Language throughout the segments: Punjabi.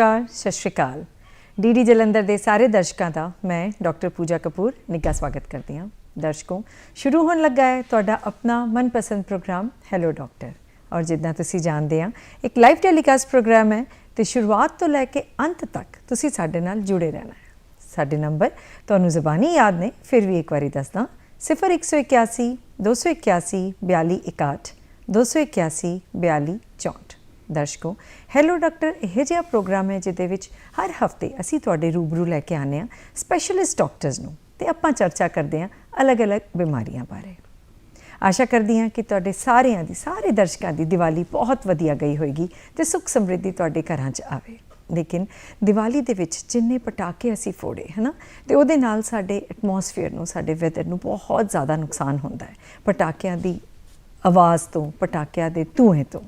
ਨਮਸਕਾਰ, ਸਤਿ ਸ਼੍ਰੀ ਅਕਾਲ। ਡੀਡੀ ਜਲੰਧਰ ਦੇ ਸਾਰੇ ਦਰਸ਼ਕਾਂ ਦਾ ਮੈਂ ਡਾਕਟਰ ਪੂਜਾ ਕਪੂਰ ਨਿੱਘਾ ਸਵਾਗਤ ਕਰਦੀ ਹਾਂ। ਦਰਸ਼ਕੋ, ਸ਼ੁਰੂ ਹੋਣ ਲੱਗਾ ਹੈ ਤੁਹਾਡਾ ਆਪਣਾ ਮਨਪਸੰਦ ਪ੍ਰੋਗਰਾਮ ਹੈਲੋ ਡਾਕਟਰ ਔਰ ਜਿੱਦਾਂ ਤੁਸੀਂ ਜਾਣਦੇ ਆ ਇੱਕ ਲਾਈਵ ਟੈਲੀਕਾਸਟ ਪ੍ਰੋਗਰਾਮ ਹੈ ਤੇ ਸ਼ੁਰੂਆਤ ਤੋਂ ਲੈ ਕੇ ਅੰਤ ਤੱਕ ਤੁਸੀਂ ਸਾਡੇ ਨਾਲ ਜੁੜੇ ਰਹਿਣਾ ਹੈ। ਸਾਡੇ ਨੰਬਰ ਤੁਹਾਨੂੰ ਜ਼ਬਾਨੀ ਯਾਦ ਨੇ, ਫਿਰ ਵੀ ਇੱਕ ਵਾਰੀ ਦੱਸਦਾ 0181 281 4261 281 4264 ਦਰਸ਼ਕੋ ਹੈਲੋ ਡਾਕਟਰ ਇਹ ਜਿਹਾ ਪ੍ਰੋਗਰਾਮ ਹੈ ਜਿਹਦੇ ਵਿੱਚ ਹਰ ਹਫ਼ਤੇ ਅਸੀਂ ਤੁਹਾਡੇ ਰੂਬਰੂ ਲੈ ਕੇ ਆਨੇ ਆ ਸਪੈਸ਼ਲਿਸਟ ਡਾਕਟਰਸ ਨੂੰ ਤੇ ਆਪਾਂ ਚਰਚਾ ਕਰਦੇ ਆ ਅਲੱਗ-ਅਲੱਗ ਬਿਮਾਰੀਆਂ ਬਾਰੇ। ਆਸ਼ਾ ਕਰਦੀ ਹਾਂ ਕਿ ਤੁਹਾਡੇ ਸਾਰਿਆਂ ਦੀ, ਸਾਰੇ ਦਰਸ਼ਕਾਂ ਦੀ ਦੀਵਾਲੀ ਬਹੁਤ ਵਧੀਆ ਗਈ ਹੋਏਗੀ ਤੇ ਸੁੱਖ ਸਮਰਿੱਧੀ ਤੁਹਾਡੇ ਘਰਾਂ 'ਚ ਆਵੇ। ਲੇਕਿਨ ਦੀਵਾਲੀ ਦੇ ਵਿੱਚ ਜਿੰਨੇ ਪਟਾਕੇ ਅਸੀਂ ਫੋੜੇ, ਹਨਾ, ਤੇ ਉਹਦੇ ਨਾਲ ਸਾਡੇ ਐਟਮੋਸਫੇਅਰ ਨੂੰ, ਸਾਡੇ ਵੈਦਰ ਨੂੰ ਬਹੁਤ ਜ਼ਿਆਦਾ ਨੁਕਸਾਨ ਹੁੰਦਾ ਹੈ। ਪਟਾਕਿਆਂ ਦੀ ਆਵਾਜ਼ ਤੋਂ, ਪਟਾਕਿਆਂ ਦੇ ਧੂਏ ਤੋਂ।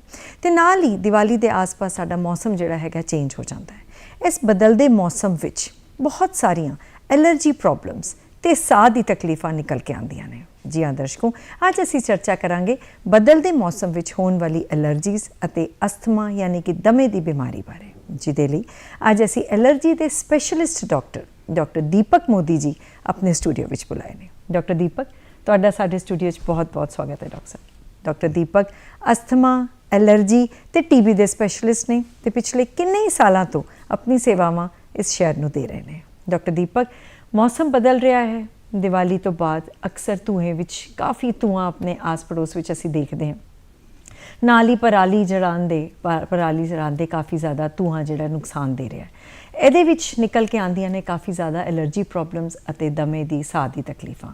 ਤੇ ਨਾਲ ਹੀ ਦੀਵਾਲੀ ਦੇ ਆਸ-ਪਾਸ ਸਾਡਾ ਮੌਸਮ ਜਿਹੜਾ ਹੈਗਾ ਚੇਂਜ ਹੋ ਜਾਂਦਾ ਹੈ। ਇਸ ਬਦਲਦੇ ਮੌਸਮ ਵਿੱਚ ਬਹੁਤ ਸਾਰੀਆਂ ਐਲਰਜੀ ਪ੍ਰੋਬਲਮਸ ਤੇ ਸਾਹ ਦੀ ਤਕਲੀਫਾਂ ਨਿਕਲ ਕੇ ਆਉਂਦੀਆਂ ਨੇ। ਜੀ ਹਾਂ ਦਰਸ਼ਕੋ, ਅੱਜ ਅਸੀਂ ਚਰਚਾ ਕਰਾਂਗੇ ਬਦਲਦੇ ਮੌਸਮ ਵਿੱਚ ਹੋਣ ਵਾਲੀ ਐਲਰਜੀਜ਼ ਅਤੇ ਅਸਥਮਾ ਯਾਨੀ ਕਿ ਦਮੇ ਦੀ ਬਿਮਾਰੀ ਬਾਰੇ। ਜਿਹਦੇ ਲਈ ਅੱਜ ਅਸੀਂ ਐਲਰਜੀ ਦੇ specialist doctor doctor Deepak Modi ji ਆਪਣੇ ਸਟੂਡੀਓ ਵਿੱਚ ਬੁਲਾਏ ਨੇ। ਡਾਕਟਰ ਦੀਪਕ, ਤੁਹਾਡਾ ਸਾਡੇ ਸਟੂਡੀਓ 'ਚ ਬਹੁਤ-ਬਹੁਤ ਸਵਾਗਤ ਹੈ ਡਾਕਟਰ ਸਾਹਿਬ। ਡਾਕਟਰ ਦੀਪਕ, ਅਸਥਮਾ, ਐਲਰਜੀ ਤੇ ਟੀਬੀ ਦੇ ਸਪੈਸ਼ਲਿਸਟ ਨੇ ਤੇ ਪਿਛਲੇ ਕਿੰਨੇ ਹੀ ਸਾਲਾਂ ਤੋਂ ਆਪਣੀ ਸੇਵਾਵਾਂ ਇਸ ਸ਼ਹਿਰ ਨੂੰ ਦੇ ਰਹੇ ਨੇ। ਡਾਕਟਰ ਦੀਪਕ, ਮੌਸਮ ਬਦਲ ਰਿਹਾ ਹੈ। ਦੀਵਾਲੀ ਤੋਂ ਬਾਅਦ ਅਕਸਰ ਧੂਏ ਵਿੱਚ ਕਾਫੀ ਧੂਆਂ ਆਪਣੇ ਆਸ-ਪੜੋਸ ਵਿੱਚ ਅਸੀਂ ਦੇਖਦੇ ਹਾਂ। ਨਾਲ ਹੀ ਪਰਾਲੀ ਜਲਾਉਣ ਦੇ ਪਰਾਲੀ ਜਲਾਉਣ ਦੇ ਕਾਫੀ ਜ਼ਿਆਦਾ ਧੂਆਂ ਜਿਹੜਾ ਨੁਕਸਾਨ ਦੇ ਰਿਹਾ ਹੈ। ਇਹਦੇ ਵਿੱਚ ਨਿਕਲ ਕੇ ਆਉਂਦੀਆਂ ਨੇ ਕਾਫੀ ਜ਼ਿਆਦਾ ਐਲਰਜੀ ਪ੍ਰੋਬਲਮਸ ਅਤੇ ਦਮੇ ਦੀ ਸਾਹ ਦੀ ਤਕਲੀਫਾਂ।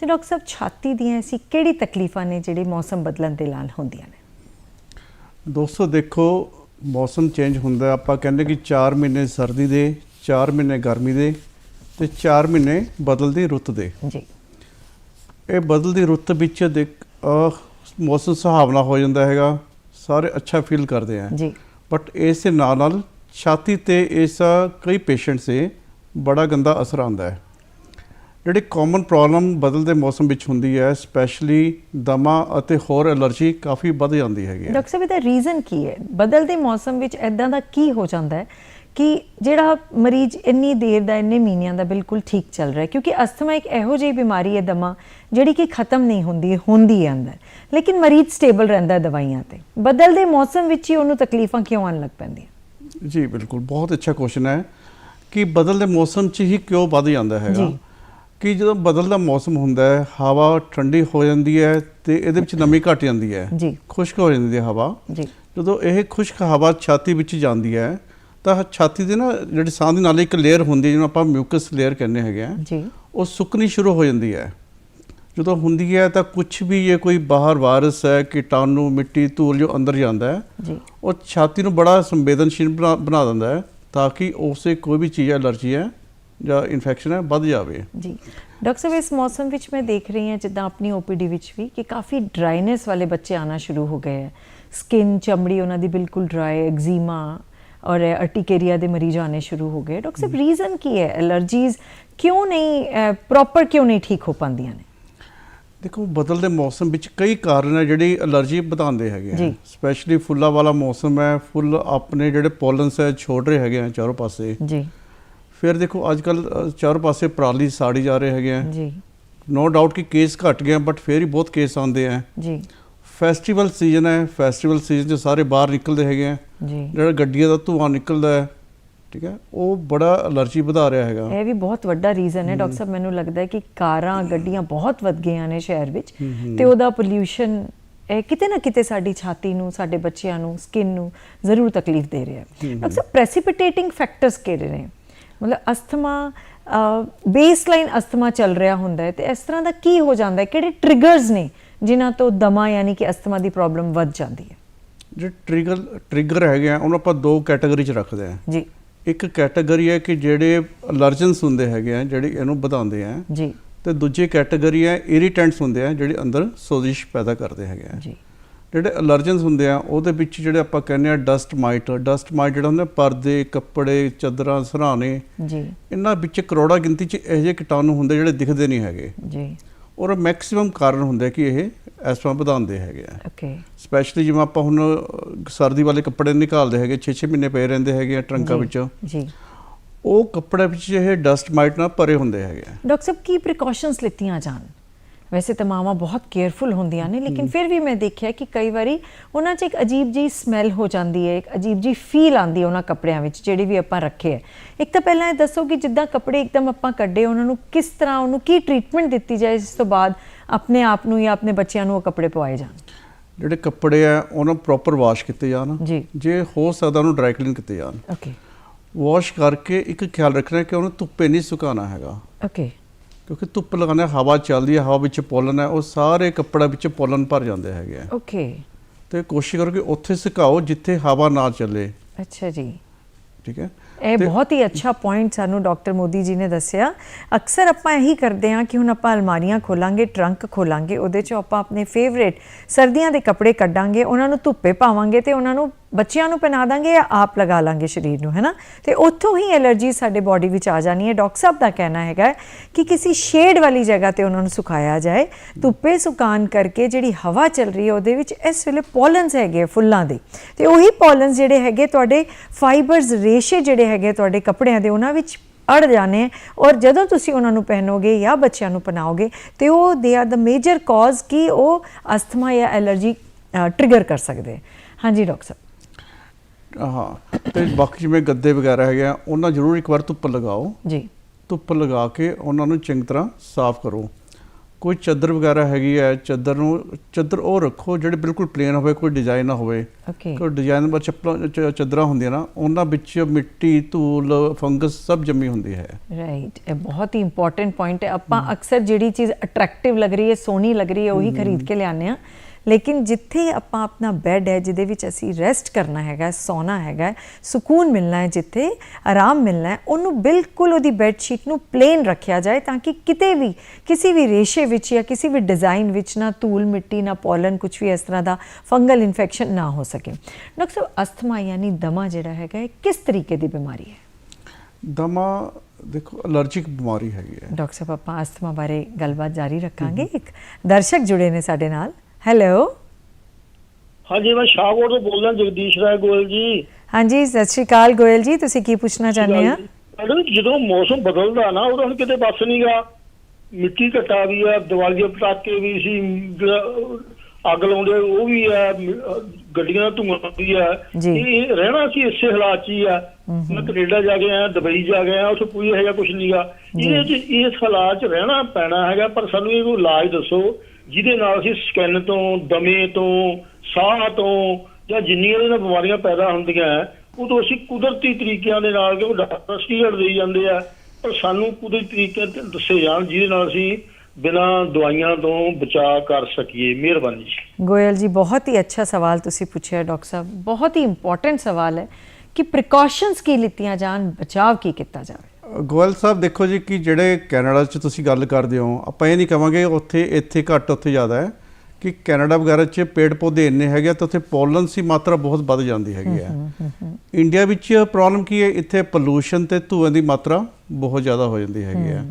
ਤੇ ਡਾਕਟਰ ਸਾਹਿਬ ਛਾਤੀ ਦੀਆਂ ਐਸੀ ਕਿਹੜੀ ਤਕਲੀਫਾਂ ਨੇ ਜਿਹੜੀ ਮੌਸਮ ਬਦਲਣ ਦੇ ਨਾਲ ਹੁੰਦੀਆਂ ਨੇ? ਦੋਸਤੋ ਦੇਖੋ ਮੌਸਮ ਚੇਂਜ ਹੁੰਦਾ। ਆਪਾਂ ਕਹਿੰਦੇ ਕਿ 4 ਮਹੀਨੇ ਸਰਦੀ ਦੇ 4 ਮਹੀਨੇ ਗਰਮੀ ਦੇ ਤੇ 4 ਮਹੀਨੇ ਬਦਲਦੀ ਰੁੱਤ ਦੇ। ਜੀ। ਇਹ ਬਦਲਦੀ ਰੁੱਤ ਵਿੱਚ ਅਹ, ਮੌਸਮ ਸੁਹਾਵਣਾ ਹੋ ਜਾਂਦਾ ਹੈਗਾ ਸਾਰੇ ਅੱਛਾ ਫੀਲ ਕਰਦੇ ਆ। ਜੀ। ਬਟ ਇਸ ਦੇ ਨਾਲ ਨਾਲ ਛਾਤੀ ਤੇ ਇਸ ਕਈ ਪੇਸ਼ੈਂਟ ਸੇ ਬੜਾ ਗੰਦਾ ਅਸਰ ਆਉਂਦਾ ਹੈ। ਜਿਹੜੀ ਕਾਮਨ ਪ੍ਰੋਬਲਮ ਬਦਲਦੇ ਮੌਸਮ ਵਿੱਚ ਹੁੰਦੀ ਹੈ ਸਪੈਸ਼ਲੀ ਦਮਾ ਅਤੇ ਹੋਰ ਐਲਰਜੀ ਕਾਫੀ ਵੱਧ ਜਾਂਦੀ ਹੈਗੀ ਡਾਕਟਰ ਸਾਹਿਬ ਇਹਦਾ ਰੀਜ਼ਨ ਕੀ ਹੈ? ਬਦਲਦੇ ਮੌਸਮ ਵਿੱਚ ਐਦਾਂ ਦਾ ਕੀ ਹੋ ਜਾਂਦਾ ਹੈ ਕਿ ਜਿਹੜਾ ਮਰੀਜ਼ ਇੰਨੀ ਦੇਰ ਦਾ ਇੰਨੇ ਮਹੀਨਿਆਂ ਦਾ ਬਿਲਕੁਲ ਠੀਕ ਚੱਲ ਰਿਹਾ ਕਿਉਂਕਿ ਅਸਥਮਾ ਇੱਕ ਇਹੋ ਜਿਹੀ ਬਿਮਾਰੀ ਹੈ ਦਮਾ ਜਿਹੜੀ ਕਿ ਖਤਮ ਨਹੀਂ ਹੁੰਦੀ ਹੁੰਦੀ ਹੈ ਅੰਦਰ। ਲੇਕਿਨ ਮਰੀਜ਼ ਸਟੇਬਲ ਰਹਿੰਦਾ ਦਵਾਈਆਂ ਤੇ। ਬਦਲਦੇ ਮੌਸਮ ਵਿੱਚ ਹੀ ਉਹਨੂੰ ਤਕਲੀਫਾਂ ਕਿਉਂ ਆਉਣ ਲੱਗ ਪੈਂਦੀਆਂ? ਜੀ ਬਿਲਕੁਲ। ਬਹੁਤ ਅੱਛਾ ਕੁਐਸਚਨ ਹੈ ਕਿ ਬਦਲਦੇ ਮੌਸਮ 'ਚ ਹੀ ਕਿਉਂ ਵੱਧ ਜਾਂਦਾ ਹੈਗਾ। ਕਿ ਜਦੋਂ ਬਦਲਦਾ ਮੌਸਮ ਹੁੰਦਾ ਹੈ ਹਵਾ ਠੰਡੀ ਹੋ ਜਾਂਦੀ ਹੈ ਤੇ ਇਹਦੇ ਵਿੱਚ ਨਮੀ ਘਟ ਜਾਂਦੀ ਹੈ। ਜੀ। ਖੁਸ਼ਕ ਹੋ ਜਾਂਦੀ ਹੈ ਹਵਾ। ਜੀ। ਜਦੋਂ ਇਹ ਖੁਸ਼ਕ ਹਵਾ ਛਾਤੀ ਵਿੱਚ ਜਾਂਦੀ ਹੈ ਤਾਂ ਛਾਤੀ ਦੇ ਨਾ ਜਿਹੜੀ ਸਾਹ ਦੀ ਨਾਲ ਇੱਕ ਲੇਅਰ ਹੁੰਦੀ ਹੈ ਜਿਹਨੂੰ ਆਪਾਂ ਮਿਊਕਸ ਲੇਅਰ ਕਹਿੰਦੇ ਹੈਗੇ ਆ ਜੀ। ਉਹ ਸੁੱਕਣੀ ਸ਼ੁਰੂ ਹੋ ਜਾਂਦੀ ਹੈ। ਜਦੋਂ ਹੁੰਦੀ ਹੈ ਤਾਂ ਕੁਝ ਵੀ ਇਹ ਕੋਈ ਬਾਹਰ ਵਾਇਰਸ ਹੈ ਕੀਟਾਣੂ ਮਿੱਟੀ ਧੂਲ ਜੋ ਅੰਦਰ ਜਾਂਦਾ ਹੈ ਜੀ। ਉਹ ਛਾਤੀ ਨੂੰ ਬੜਾ ਸੰਵੇਦਨਸ਼ੀਲ ਬਣਾ ਬਣਾ ਦਿੰਦਾ ਹੈ ਤਾਂ ਕਿ ਉਸੇ ਕੋਈ ਵੀ ਚੀਜ਼ ਐਲਰਜੀ ਹੈ ਜਾਂ ਇਨਫੈਕਸ਼ਨ ਹੈ ਵੱਧ ਜਾਵੇ। ਜੀ। ਡਾਕਟਰ ਸਾਹਿਬ ਇਸ ਮੌਸਮ ਵਿੱਚ ਮੈਂ ਦੇਖ ਰਹੀ ਹਾਂ ਜਿੱਦਾਂ ਆਪਣੀ ਓਪੀਡੀ ਵਿੱਚ ਵੀ ਕਿ ਕਾਫੀ ਡਰਾਈਨੈਸ ਵਾਲੇ ਬੱਚੇ ਆਣਾ ਸ਼ੁਰੂ ਹੋ ਗਏ ਹੈ। ਸਕਿਨ ਚਮੜੀ ਉਹਨਾਂ ਦੀ ਬਿਲਕੁਲ ਡਰਾਈ ਐਗਜ਼ੀਮਾ ਔਰ ਅਰਟੀਕੇਰੀਆ ਦੇ ਮਰੀਜ਼ ਆਣੇ ਸ਼ੁਰੂ ਹੋ ਗਏ। ਡਾਕਟਰ ਸਾਹਿਬ ਰੀਜ਼ਨ ਕੀ ਹੈ? ਐਲਰਜੀਜ਼ ਕਿਉਂ ਨਹੀਂ ਪ੍ਰੋਪਰ ਕਿਉਂ ਨਹੀਂ ਠੀਕ ਹੋ ਪਾਉਂਦੀਆਂ ਨੇ? ਦੇਖੋ ਬਦਲਦੇ ਮੌਸਮ ਵਿੱਚ ਕਈ ਕਾਰਨ ਹੈ ਜਿਹੜੀ ਐਲਰਜੀ ਵਧਾਉਂਦੇ ਹੈਗੇ। ਆ। ਸਪੈਸ਼ਲੀ ਫੁੱਲਾਂ ਵਾਲਾ ਮੌਸਮ ਹੈ ਫੁੱਲ ਆਪਣੇ ਜਿਹੜੇ ਪੋਲਨਸ ਹੈ ਛੋੜ ਰਹੇ ਹੈਗੇ ਆ ਚਾਰੋਂ ਪਾਸੇ। ਜੀ। ਫਿਰ ਦੇਖੋ ਅੱਜ ਕੱਲ ਚਾਰੋਂ ਪਾਸੇ ਪਰਾਲੀ ਸਾੜੀ ਜਾ ਰਹੇ ਹੈਗੇ ਆ। ਜੀ। ਨੋ ਡਾਊਟ ਕਿ ਕੇਸ ਘਟ ਗਏ ਬਟ ਫਿਰ ਹੀ ਬਹੁਤ ਕੇਸ ਆਉਂਦੇ ਆ। ਜੀ। ਫੈਸਟੀਵਲ ਸੀਜ਼ਨ ਹੈ ਫੈਸਟੀਵਲ ਸੀਜ਼ਨ 'ਚ ਸਾਰੇ ਬਾਹਰ ਨਿਕਲਦੇ ਹੈਗੇ ਆ। ਜੀ। ਜਿਹੜਾ ਗੱਡੀਆਂ ਦਾ ਧੂਆਂ ਨਿਕਲਦਾ ਹੈ ਠੀਕ ਹੈ ਉਹ ਬੜਾ ਅਲਰਜੀ ਵਧਾ ਰਿਹਾ ਹੈਗਾ। ਇਹ ਵੀ ਬਹੁਤ ਵੱਡਾ ਰੀਜ਼ਨ ਹੈ ਡਾਕਟਰ ਸਾਹਿਬ ਮੈਨੂੰ ਲੱਗਦਾ ਹੈ ਕਿ ਕਾਰਾਂ ਗੱਡੀਆਂ ਬਹੁਤ ਵੱਧ ਗਈਆਂ ਨੇ ਸ਼ਹਿਰ ਵਿੱਚ। ਤੇ ਉਹਦਾ ਪੋਲਿਊਸ਼ਨ ਇਹ ਕਿਤੇ ਨਾ ਕਿਤੇ ਸਾਡੀ ਛਾਤੀ ਨੂੰ ਸਾਡੇ ਬੱਚਿਆਂ ਨੂੰ ਸਕਿਨ ਨੂੰ ਜ਼ਰੂਰ ਤਕਲੀਫ ਦੇ ਰਿਹਾ ਹੈ। ਡਾਕਟਰ ਸਾਹਿਬ ਪ੍ਰੈਸਿਪਿਟੇਟਿੰਗ ਫੈਕਟਰਸ ਕਿਹੜੇ ਨੇ? ਮਤਲਬ ਅਸਥਮਾ ਬੇਸਲਾਈਨ ਅਸਥਮਾ ਚੱਲ ਰਿਹਾ ਹੁੰਦਾ ਹੈ ਤੇ ਇਸ ਤਰ੍ਹਾਂ ਦਾ ਕੀ ਹੋ ਜਾਂਦਾ ਹੈ? ਕਿਹੜੇ ਟ੍ਰਿਗਰਸ ਨੇ ਜਿਨ੍ਹਾਂ ਤੋਂ ਦਮਾ ਯਾਨੀ ਕਿ ਅਸਥਮਾ ਦੀ ਪ੍ਰੋਬਲਮ ਵੱਧ ਜਾਂਦੀ ਹੈ? ਜਿਹੜੇ ਟ੍ਰਿਗਰ ਟ੍ਰਿਗਰ ਹੈਗੇ ਆ ਉਹਨੂੰ ਆਪਾਂ ਦੋ ਕੈਟਾਗਰੀ 'ਚ ਰੱਖਦੇ ਆ। ਜੀ। ਇੱਕ ਕੈਟਾਗਰੀ ਹੈ ਕਿ ਜਿਹੜੇ ਅਲਰਜਨਸ ਹੁੰਦੇ ਹੈਗੇ ਆ ਜਿਹੜੇ ਇਹਨੂੰ ਵਧਾਉਂਦੇ ਆ। ਜੀ। ਤੇ ਦੂਜੀ ਕੈਟਾਗਰੀ ਹੈ ਇਰੀਟੈਂਟਸ ਹੁੰਦੇ ਆ ਜਿਹੜੇ ਅੰਦਰ ਸੋਜ਼ਿਸ਼ ਪੈਦਾ ਕਰਦੇ ਹੈਗੇ ਆ। ਜੀ। ਜਿਹੜੇ ਅਲਰਜਨਸ ਹੁੰਦੇ ਆ ਉਹਦੇ ਵਿੱਚ ਜਿਹੜੇ ਆਪਾਂ ਕਹਿੰਦੇ ਆ ਡਸਟ ਮਾਈਟ ਡਸਟ ਮਾਈਟ ਜਿਹੜਾ ਹੁੰਦਾ ਪਰਦੇ ਕੱਪੜੇ ਚਾਦਰਾਂ ਸਰਾਣੇ ਜੀ। ਇਹਨਾਂ ਵਿੱਚ ਕਰੋੜਾ ਗਿਣਤੀ 'ਚ ਇਹੋ ਜਿਹੇ ਕੀਟਾਣੂ ਹੁੰਦੇ ਜਿਹੜੇ ਦਿਖਦੇ ਨਹੀਂ ਹੈਗੇ। ਜੀ। ਔਰ ਮੈਕਸਿਮਮ ਕਾਰਨ ਹੁੰਦਾ ਕਿ ਇਹ ਐਸਮਾ ਵਧਾਉਂਦੇ ਹੈਗੇ ਆ। ਓਕੇ ਸਪੈਸ਼ਲੀ ਜਿਵੇਂ ਆਪਾਂ ਹੁਣ ਸਰਦੀ ਵਾਲੇ ਕੱਪੜੇ ਨਿਕਾਲਦੇ ਹੈਗੇ 6-6 ਮਹੀਨੇ ਪਏ ਰਹਿੰਦੇ ਹੈਗੇ ਆ ਟਰੰਕਾਂ ਵਿੱਚ। ਜੀ। ਉਹ ਕੱਪੜੇ ਵਿੱਚ ਇਹ ਡਸਟ ਮਾਈਟ ਨਾਲ ਭਰੇ ਹੁੰਦੇ ਹੈਗੇ ਆ। ਡਾਕਟਰ ਸਾਹਿਬ ਕੀ ਪ੍ਰੀਕਾਸ਼ਨਸ ਲਿੱਤੀਆਂ ਜਾਣ? ਵੈਸੇ ਤਾਂ ਮਾਵਾਂ ਬਹੁਤ ਕੇਅਰਫੁਲ ਹੁੰਦੀਆਂ ਨੇ ਲੇਕਿਨ ਫਿਰ ਵੀ ਮੈਂ ਦੇਖਿਆ ਕਿ ਕਈ ਵਾਰੀ ਉਹਨਾਂ 'ਚ ਇੱਕ ਅਜੀਬ ਜੀ ਸਮੈਲ ਹੋ ਜਾਂਦੀ ਹੈ ਇੱਕ ਅਜੀਬ ਜੀ ਫੀਲ ਆਉਂਦੀ ਹੈ ਉਹਨਾਂ ਕੱਪੜਿਆਂ ਵਿੱਚ ਜਿਹੜੇ ਵੀ ਆਪਾਂ ਰੱਖੇ ਹੈ। ਇੱਕ ਤਾਂ ਪਹਿਲਾਂ ਇਹ ਦੱਸੋ ਕਿ ਜਿੱਦਾਂ ਕੱਪੜੇ ਇੱਕਦਮ ਆਪਾਂ ਕੱਢੇ ਉਹਨਾਂ ਨੂੰ ਕਿਸ ਤਰ੍ਹਾਂ ਉਹਨੂੰ ਕੀ ਟ੍ਰੀਟਮੈਂਟ ਦਿੱਤੀ ਜਾਏ ਇਸ ਤੋਂ ਬਾਅਦ ਆਪਣੇ ਆਪ ਨੂੰ ਜਾਂ ਆਪਣੇ ਬੱਚਿਆਂ ਨੂੰ ਉਹ ਕੱਪੜੇ ਪਵਾਏ ਜਾਣ? ਜਿਹੜੇ ਕੱਪੜੇ ਆ ਉਹਨਾਂ ਪ੍ਰੋਪਰ ਵਾਸ਼ ਕੀਤੇ ਜਾਣ। ਜੀ। ਜੇ ਹੋ ਸਕਦਾ ਉਹਨੂੰ ਡਰਾਈ ਕਲੀਨ ਕੀਤੇ ਜਾਣ। ਓਕੇ ਵਾਸ਼ ਕਰਕੇ ਇੱਕ ਖਿਆਲ ਰੱਖਣਾ ਕਿ ਉਹਨੂੰ ਧੁੱਪੇ ਨਹੀਂ ਸੁਕਾਉਣਾ ਹੈਗਾ। ਓਕੇ ਕਿਉਂਕਿ ਧੁੱਪ ਲਗਾਉਂਦੇ ਹਵਾ ਚੱਲਦੀ ਹੈ ਹਵਾ ਵਿੱਚ ਪੋਲਨ ਹੈ ਉਹ ਸਾਰੇ ਕੱਪੜਾ ਵਿੱਚ ਪੋਲਨ ਭਰ ਜਾਂਦੇ ਹੈਗੇ ਆ। ਓਕੇ। ਤੇ ਕੋਸ਼ਿਸ਼ ਕਰੋ ਕਿ ਉੱਥੇ ਸੁਕਾਓ ਜਿੱਥੇ ਹਵਾ ਨਾ ਚੱਲੇ। ਅੱਛਾ ਜੀ। ਠੀਕ ਹੈ? ਇਹ ਬਹੁਤ ਹੀ ਅੱਛਾ ਪੁਆਇੰਟ ਸਾਨੂੰ ਡਾਕਟਰ ਮੋਦੀ ਜੀ ਨੇ ਦੱਸਿਆ। ਅਕਸਰ ਆਪਾਂ ਇਹੀ ਕਰਦੇ ਹਾਂ ਕਿ ਹੁਣ ਆਪਾਂ ਅਲਮਾਰੀਆਂ ਖੋਲਾਂਗੇ ਟਰੰਕ ਖੋਲਾਂਗੇ ਉਹਦੇ ਚੋਂ ਆਪਾਂ ਆਪਣੇ ਫੇਵਰੇਟ ਸਰਦੀਆਂ ਦੇ ਕੱਪੜੇ ਕੱਢਾਂਗੇ ਉਹਨਾਂ ਨੂੰ ਧੁੱਪੇ ਪਾਵਾਂਗੇ ਤੇ ਉਹਨਾਂ ਨੂੰ ਬੱਚਿਆਂ ਨੂੰ ਪਹਿਨਾ ਦਾਂਗੇ ਜਾਂ ਆਪ ਲਗਾ ਲਾਂਗੇ ਸਰੀਰ ਨੂੰ, ਹੈਨਾ? ਤੇ ਉੱਥੋਂ ਹੀ ਐਲਰਜੀ ਸਾਡੇ ਬਾਡੀ ਵਿੱਚ ਆ ਜਾਣੀ ਹੈ। ਡਾਕਟਰ ਸਾਹਿਬ ਦਾ ਕਹਿਣਾ ਹੈਗਾ ਕਿ ਕਿਸੇ ਸ਼ੇਡ ਵਾਲੀ ਜਗ੍ਹਾ ਤੇ ਉਹਨਾਂ ਨੂੰ ਸੁਕਾਇਆ ਜਾਏ। ਧੁੱਪੇ ਸੁਕਾਨ ਕਰਕੇ ਜਿਹੜੀ ਹਵਾ ਚੱਲ ਰਹੀ ਹੈ, ਉਹਦੇ ਵਿੱਚ ਇਸ ਵੇਲੇ ਪੋਲਨਸ ਹੈਗੇ ਆ ਫੁੱਲਾਂ ਦੇ। ਤੇ ਉਹੀ ਪੋਲਨਸ ਜਿਹੜੇ ਹੈਗੇ ਤੁਹਾਡੇ ਫਾਈਬਰਸ ਰੇਸ਼ੇ ਜਿਹੜੇ ਹੈਗੇ ਤੁਹਾਡੇ ਕੱਪੜਿਆਂ ਦੇ, ਉਹਨਾਂ ਵਿੱਚ ਅੜ ਜਾਣੇ ਹੈ ਔਰ ਜਦੋਂ ਤੁਸੀਂ ਉਹਨਾਂ ਨੂੰ ਪਹਿਨੋਗੇ ਜਾਂ ਬੱਚਿਆਂ ਨੂੰ ਪਹਿਨਾਓਗੇ ਤੇ ਉਹ ਦੇ ਆਰ ਦਾ ਮੇਜਰ ਕਾਜ਼ ਕਿ ਉਹ ਅਸਥਮਾ ਜਾਂ ਐਲਰਜੀ ਟ੍ਰਿਗਰ ਕਰ ਸਕਦੇ ਹਾਂਜੀ, ਡਾਕਟਰ ਸਾਹਿਬ। ਹਾਂ ਤੇ ਬਾਕੀ ਜਿਵੇਂ ਗੱਦੇ ਵਗੈਰਾ ਹੈਗੇ ਆ ਉਹਨਾਂ ਜ਼ਰੂਰ ਇੱਕ ਵਾਰ ਧੁੱਪ ਲਗਾਓ। ਜੀ। ਧੁੱਪ ਲਗਾ ਕੇ ਉਹਨਾਂ ਨੂੰ ਚੰਗੀ ਤਰ੍ਹਾਂ ਸਾਫ਼ ਕਰੋ। ਕੋਈ ਚਾਦਰ ਵਗੈਰਾ ਹੈਗੀ ਹੈ ਚਾਦਰ ਨੂੰ ਚਾਦਰ ਉਹ ਰੱਖੋ ਜਿਹੜੇ ਬਿਲਕੁਲ ਪਲੇਨ ਹੋਵੇ ਕੋਈ ਡਿਜ਼ਾਈਨ ਨਾ ਹੋਵੇ। ਕੋਈ ਡਿਜ਼ਾਈਨ ਵਿੱਚ ਚੱਪਲਾਂ ਚਾਦਰਾਂ ਹੁੰਦੀਆਂ ਨਾ ਉਹਨਾਂ ਵਿੱਚ ਮਿੱਟੀ ਧੂਲ ਫੰਗਸ ਸਭ ਜੰਮੀ ਹੁੰਦੀ ਹੈ। ਰਾਈਟ ਇਹ ਬਹੁਤ ਹੀ ਇੰਪੋਰਟੈਂਟ ਪੁਆਇੰਟ ਹੈ। ਆਪਾਂ ਅਕਸਰ ਜਿਹੜੀ ਚੀਜ਼ ਅਟਰੈਕਟਿਵ ਲੱਗ ਰਹੀ ਹੈ ਸੋਹਣੀ ਲੱਗ ਰਹੀ ਹੈ ਉਹੀ ਖਰੀਦ ਕੇ ਲਿਆਉਂਦੇ ਆ ਲੇਕਿਨ ਜਿੱਥੇ ਆਪਾਂ ਆਪਣਾ ਬੈੱਡ ਹੈ ਜਿਹਦੇ ਵਿੱਚ ਅਸੀਂ ਰੈਸਟ ਕਰਨਾ ਹੈਗਾ ਸੌਣਾ ਹੈਗਾ ਸਕੂਨ ਮਿਲਣਾ ਹੈ ਜਿੱਥੇ ਆਰਾਮ ਮਿਲਣਾ ਹੈ ਉਹਨੂੰ ਬਿਲਕੁਲ ਉਹਦੀ ਬੈੱਡ ਸ਼ੀਟ ਨੂੰ ਪਲੇਨ ਰੱਖਿਆ ਜਾਏ ਤਾਂ ਕਿ ਕਿਤੇ ਵੀ ਕਿਸੇ ਵੀ ਰੇਸ਼ੇ ਵਿੱਚ ਜਾਂ ਕਿਸੇ ਵੀ ਡਿਜ਼ਾਈਨ ਵਿੱਚ ਨਾ ਧੂਲ ਮਿੱਟੀ ਨਾ ਪੋਲਨ ਕੁਝ ਵੀ ਇਸ ਤਰ੍ਹਾਂ ਦਾ ਫੰਗਲ ਇਨਫੈਕਸ਼ਨ ਨਾ ਹੋ ਸਕੇ। ਡਾਕਟਰ ਸਾਹਿਬ ਅਸਥਮਾ ਯਾਨੀ ਦਮਾ ਜਿਹੜਾ ਹੈਗਾ ਇਹ ਕਿਸ ਤਰੀਕੇ ਦੀ ਬਿਮਾਰੀ ਹੈ? ਦਮਾ ਦੇਖੋ ਅਲਰਜੀਕ ਬਿਮਾਰੀ ਹੈਗੀ ਹੈ। ਡਾਕਟਰ ਸਾਹਿਬ ਆਪਾਂ ਅਸਥਮਾ ਬਾਰੇ ਗੱਲਬਾਤ ਜਾਰੀ ਰੱਖਾਂਗੇ। ਇੱਕ ਦਰਸ਼ਕ ਜੁੜੇ ਨੇ ਸਾਡੇ ਨਾਲ। ਹੈਲੋ ਹਾਂਜੀ ਮੈਂ ਸ਼ਾਹਕੋਟ ਤੋਂ ਬੋਲਦਾ ਜਗਦੀਸ਼ ਰਾਏ ਗੋਇਲ ਜੀ। ਹਾਂਜੀ ਸਤਿ ਸ਼੍ਰੀ ਅਕਾਲ ਗੋਇਲ ਜੀ ਤੁਸੀਂ ਕੀ ਪੁੱਛਣਾ ਚਾਹੁੰਦੇ ਆ ਮੈਡਮ ਜਦੋਂ ਮੌਸਮ ਬਦਲਦਾ ਨਾ ਉਦੋਂ ਹੁਣ ਕਿਤੇ ਬੱਸ ਨਹੀਂਗਾ ਮਿੱਟੀ ਘਟਾ ਵੀ ਆ ਦੀਵਾਲੀ ਦੇ ਪਟਾਕੇ ਵੀ ਸੀ ਅੱਗ ਲਾਉਂਦੇ ਉਹ ਵੀ ਆ ਗੱਡੀਆਂ ਧੂੰਆਂ ਵੀ ਆ। ਇਹ ਰਹਿਣਾ ਸੀ ਇਸੇ ਹਾਲਾਤ 'ਚ ਹੀ ਆ। ਮੈਂ ਕੈਨੇਡਾ ਜਾ ਕੇ ਆਇਆ ਦੁਬਈ ਜਾ ਕੇ ਆਇਆ ਉੱਥੇ ਕੋਈ ਇਹੋ ਜਿਹਾ ਕੁਝ ਨਹੀਂਗਾ ਇਹਦੇ 'ਚ ਇਸ ਹਾਲਾਤ 'ਚ ਰਹਿਣਾ ਪੈਣਾ ਹੈਗਾ ਪਰ ਸਾਨੂੰ ਇਹ ਕੋਈ ਇਲਾਜ ਦੱਸੋ। ਜਿਹਦੇ ਨਾਲ ਅਸੀਂ ਸਕਿਨ ਤੋਂ ਦਮੇ ਤੋਂ ਸਾਹ ਤੋਂ ਜਾਂ ਜਿੰਨੀਆਂ ਇਹਨਾਂ ਬਿਮਾਰੀਆਂ ਪੈਦਾ ਹੁੰਦੀਆਂ ਹੈ, ਉਹ ਤੋਂ ਅਸੀਂ ਕੁਦਰਤੀ ਤਰੀਕਿਆਂ ਦੇ ਨਾਲ ਕਿਉਂਕਿ ਡਾਕਟਰ ਸਟੀਰਡ ਦੇਈ ਜਾਂਦੇ ਆ ਪਰ ਸਾਨੂੰ ਕੁਦਰਤੀ ਤਰੀਕੇ ਦੱਸੇ ਜਾਣ ਜਿਹਦੇ ਨਾਲ ਅਸੀਂ ਬਿਨਾਂ ਦਵਾਈਆਂ ਤੋਂ ਬਚਾਅ ਕਰ ਸਕੀਏ। ਮਿਹਰਬਾਨੀ ਜੀ। ਗੋਇਲ ਜੀ ਬਹੁਤ ਹੀ ਅੱਛਾ ਸਵਾਲ ਤੁਸੀਂ ਪੁੱਛਿਆ ਡਾਕਟਰ ਸਾਹਿਬ। ਬਹੁਤ ਹੀ ਇੰਪੋਰਟੈਂਟ ਸਵਾਲ ਹੈ ਕਿ ਪ੍ਰੀਕਾਸ਼ਨਸ ਕੀ ਲਿੱਤੀਆਂ ਜਾਣ ਬਚਾਅ ਕੀ ਕੀਤਾ ਜਾਵੇ? ਗੋਇਲ ਸਾਹਿਬ ਦੇਖੋ ਜੀ ਕਿ ਜਿਹੜੇ ਕੈਨੇਡਾ 'ਚ ਤੁਸੀਂ ਗੱਲ ਕਰਦੇ ਹੋ ਆਪਾਂ ਇਹ ਨਹੀਂ ਕਵਾਂਗੇ ਉੱਥੇ ਇੱਥੇ ਘੱਟ ਉੱਥੇ ਜ਼ਿਆਦਾ ਹੈ ਕਿ ਕੈਨੇਡਾ ਵਗੈਰਾ 'ਚ ਪੇੜ ਪੌਦੇ ਇੰਨੇ ਹੈਗੇ ਤਾਂ ਉੱਥੇ ਪੋਲਨ ਦੀ ਮਾਤਰਾ ਬਹੁਤ ਵੱਧ ਜਾਂਦੀ ਹੈਗੀ ਹੈ। ਇੰਡੀਆ ਵਿੱਚ ਪ੍ਰੋਬਲਮ ਕੀ ਹੈ? ਇੱਥੇ ਪੋਲੂਸ਼ਨ ਤੇ ਧੂਆਂ ਦੀ ਮਾਤਰਾ ਬਹੁਤ ਜ਼ਿਆਦਾ ਹੋ ਜਾਂਦੀ ਹੈਗੀ ਹੈ।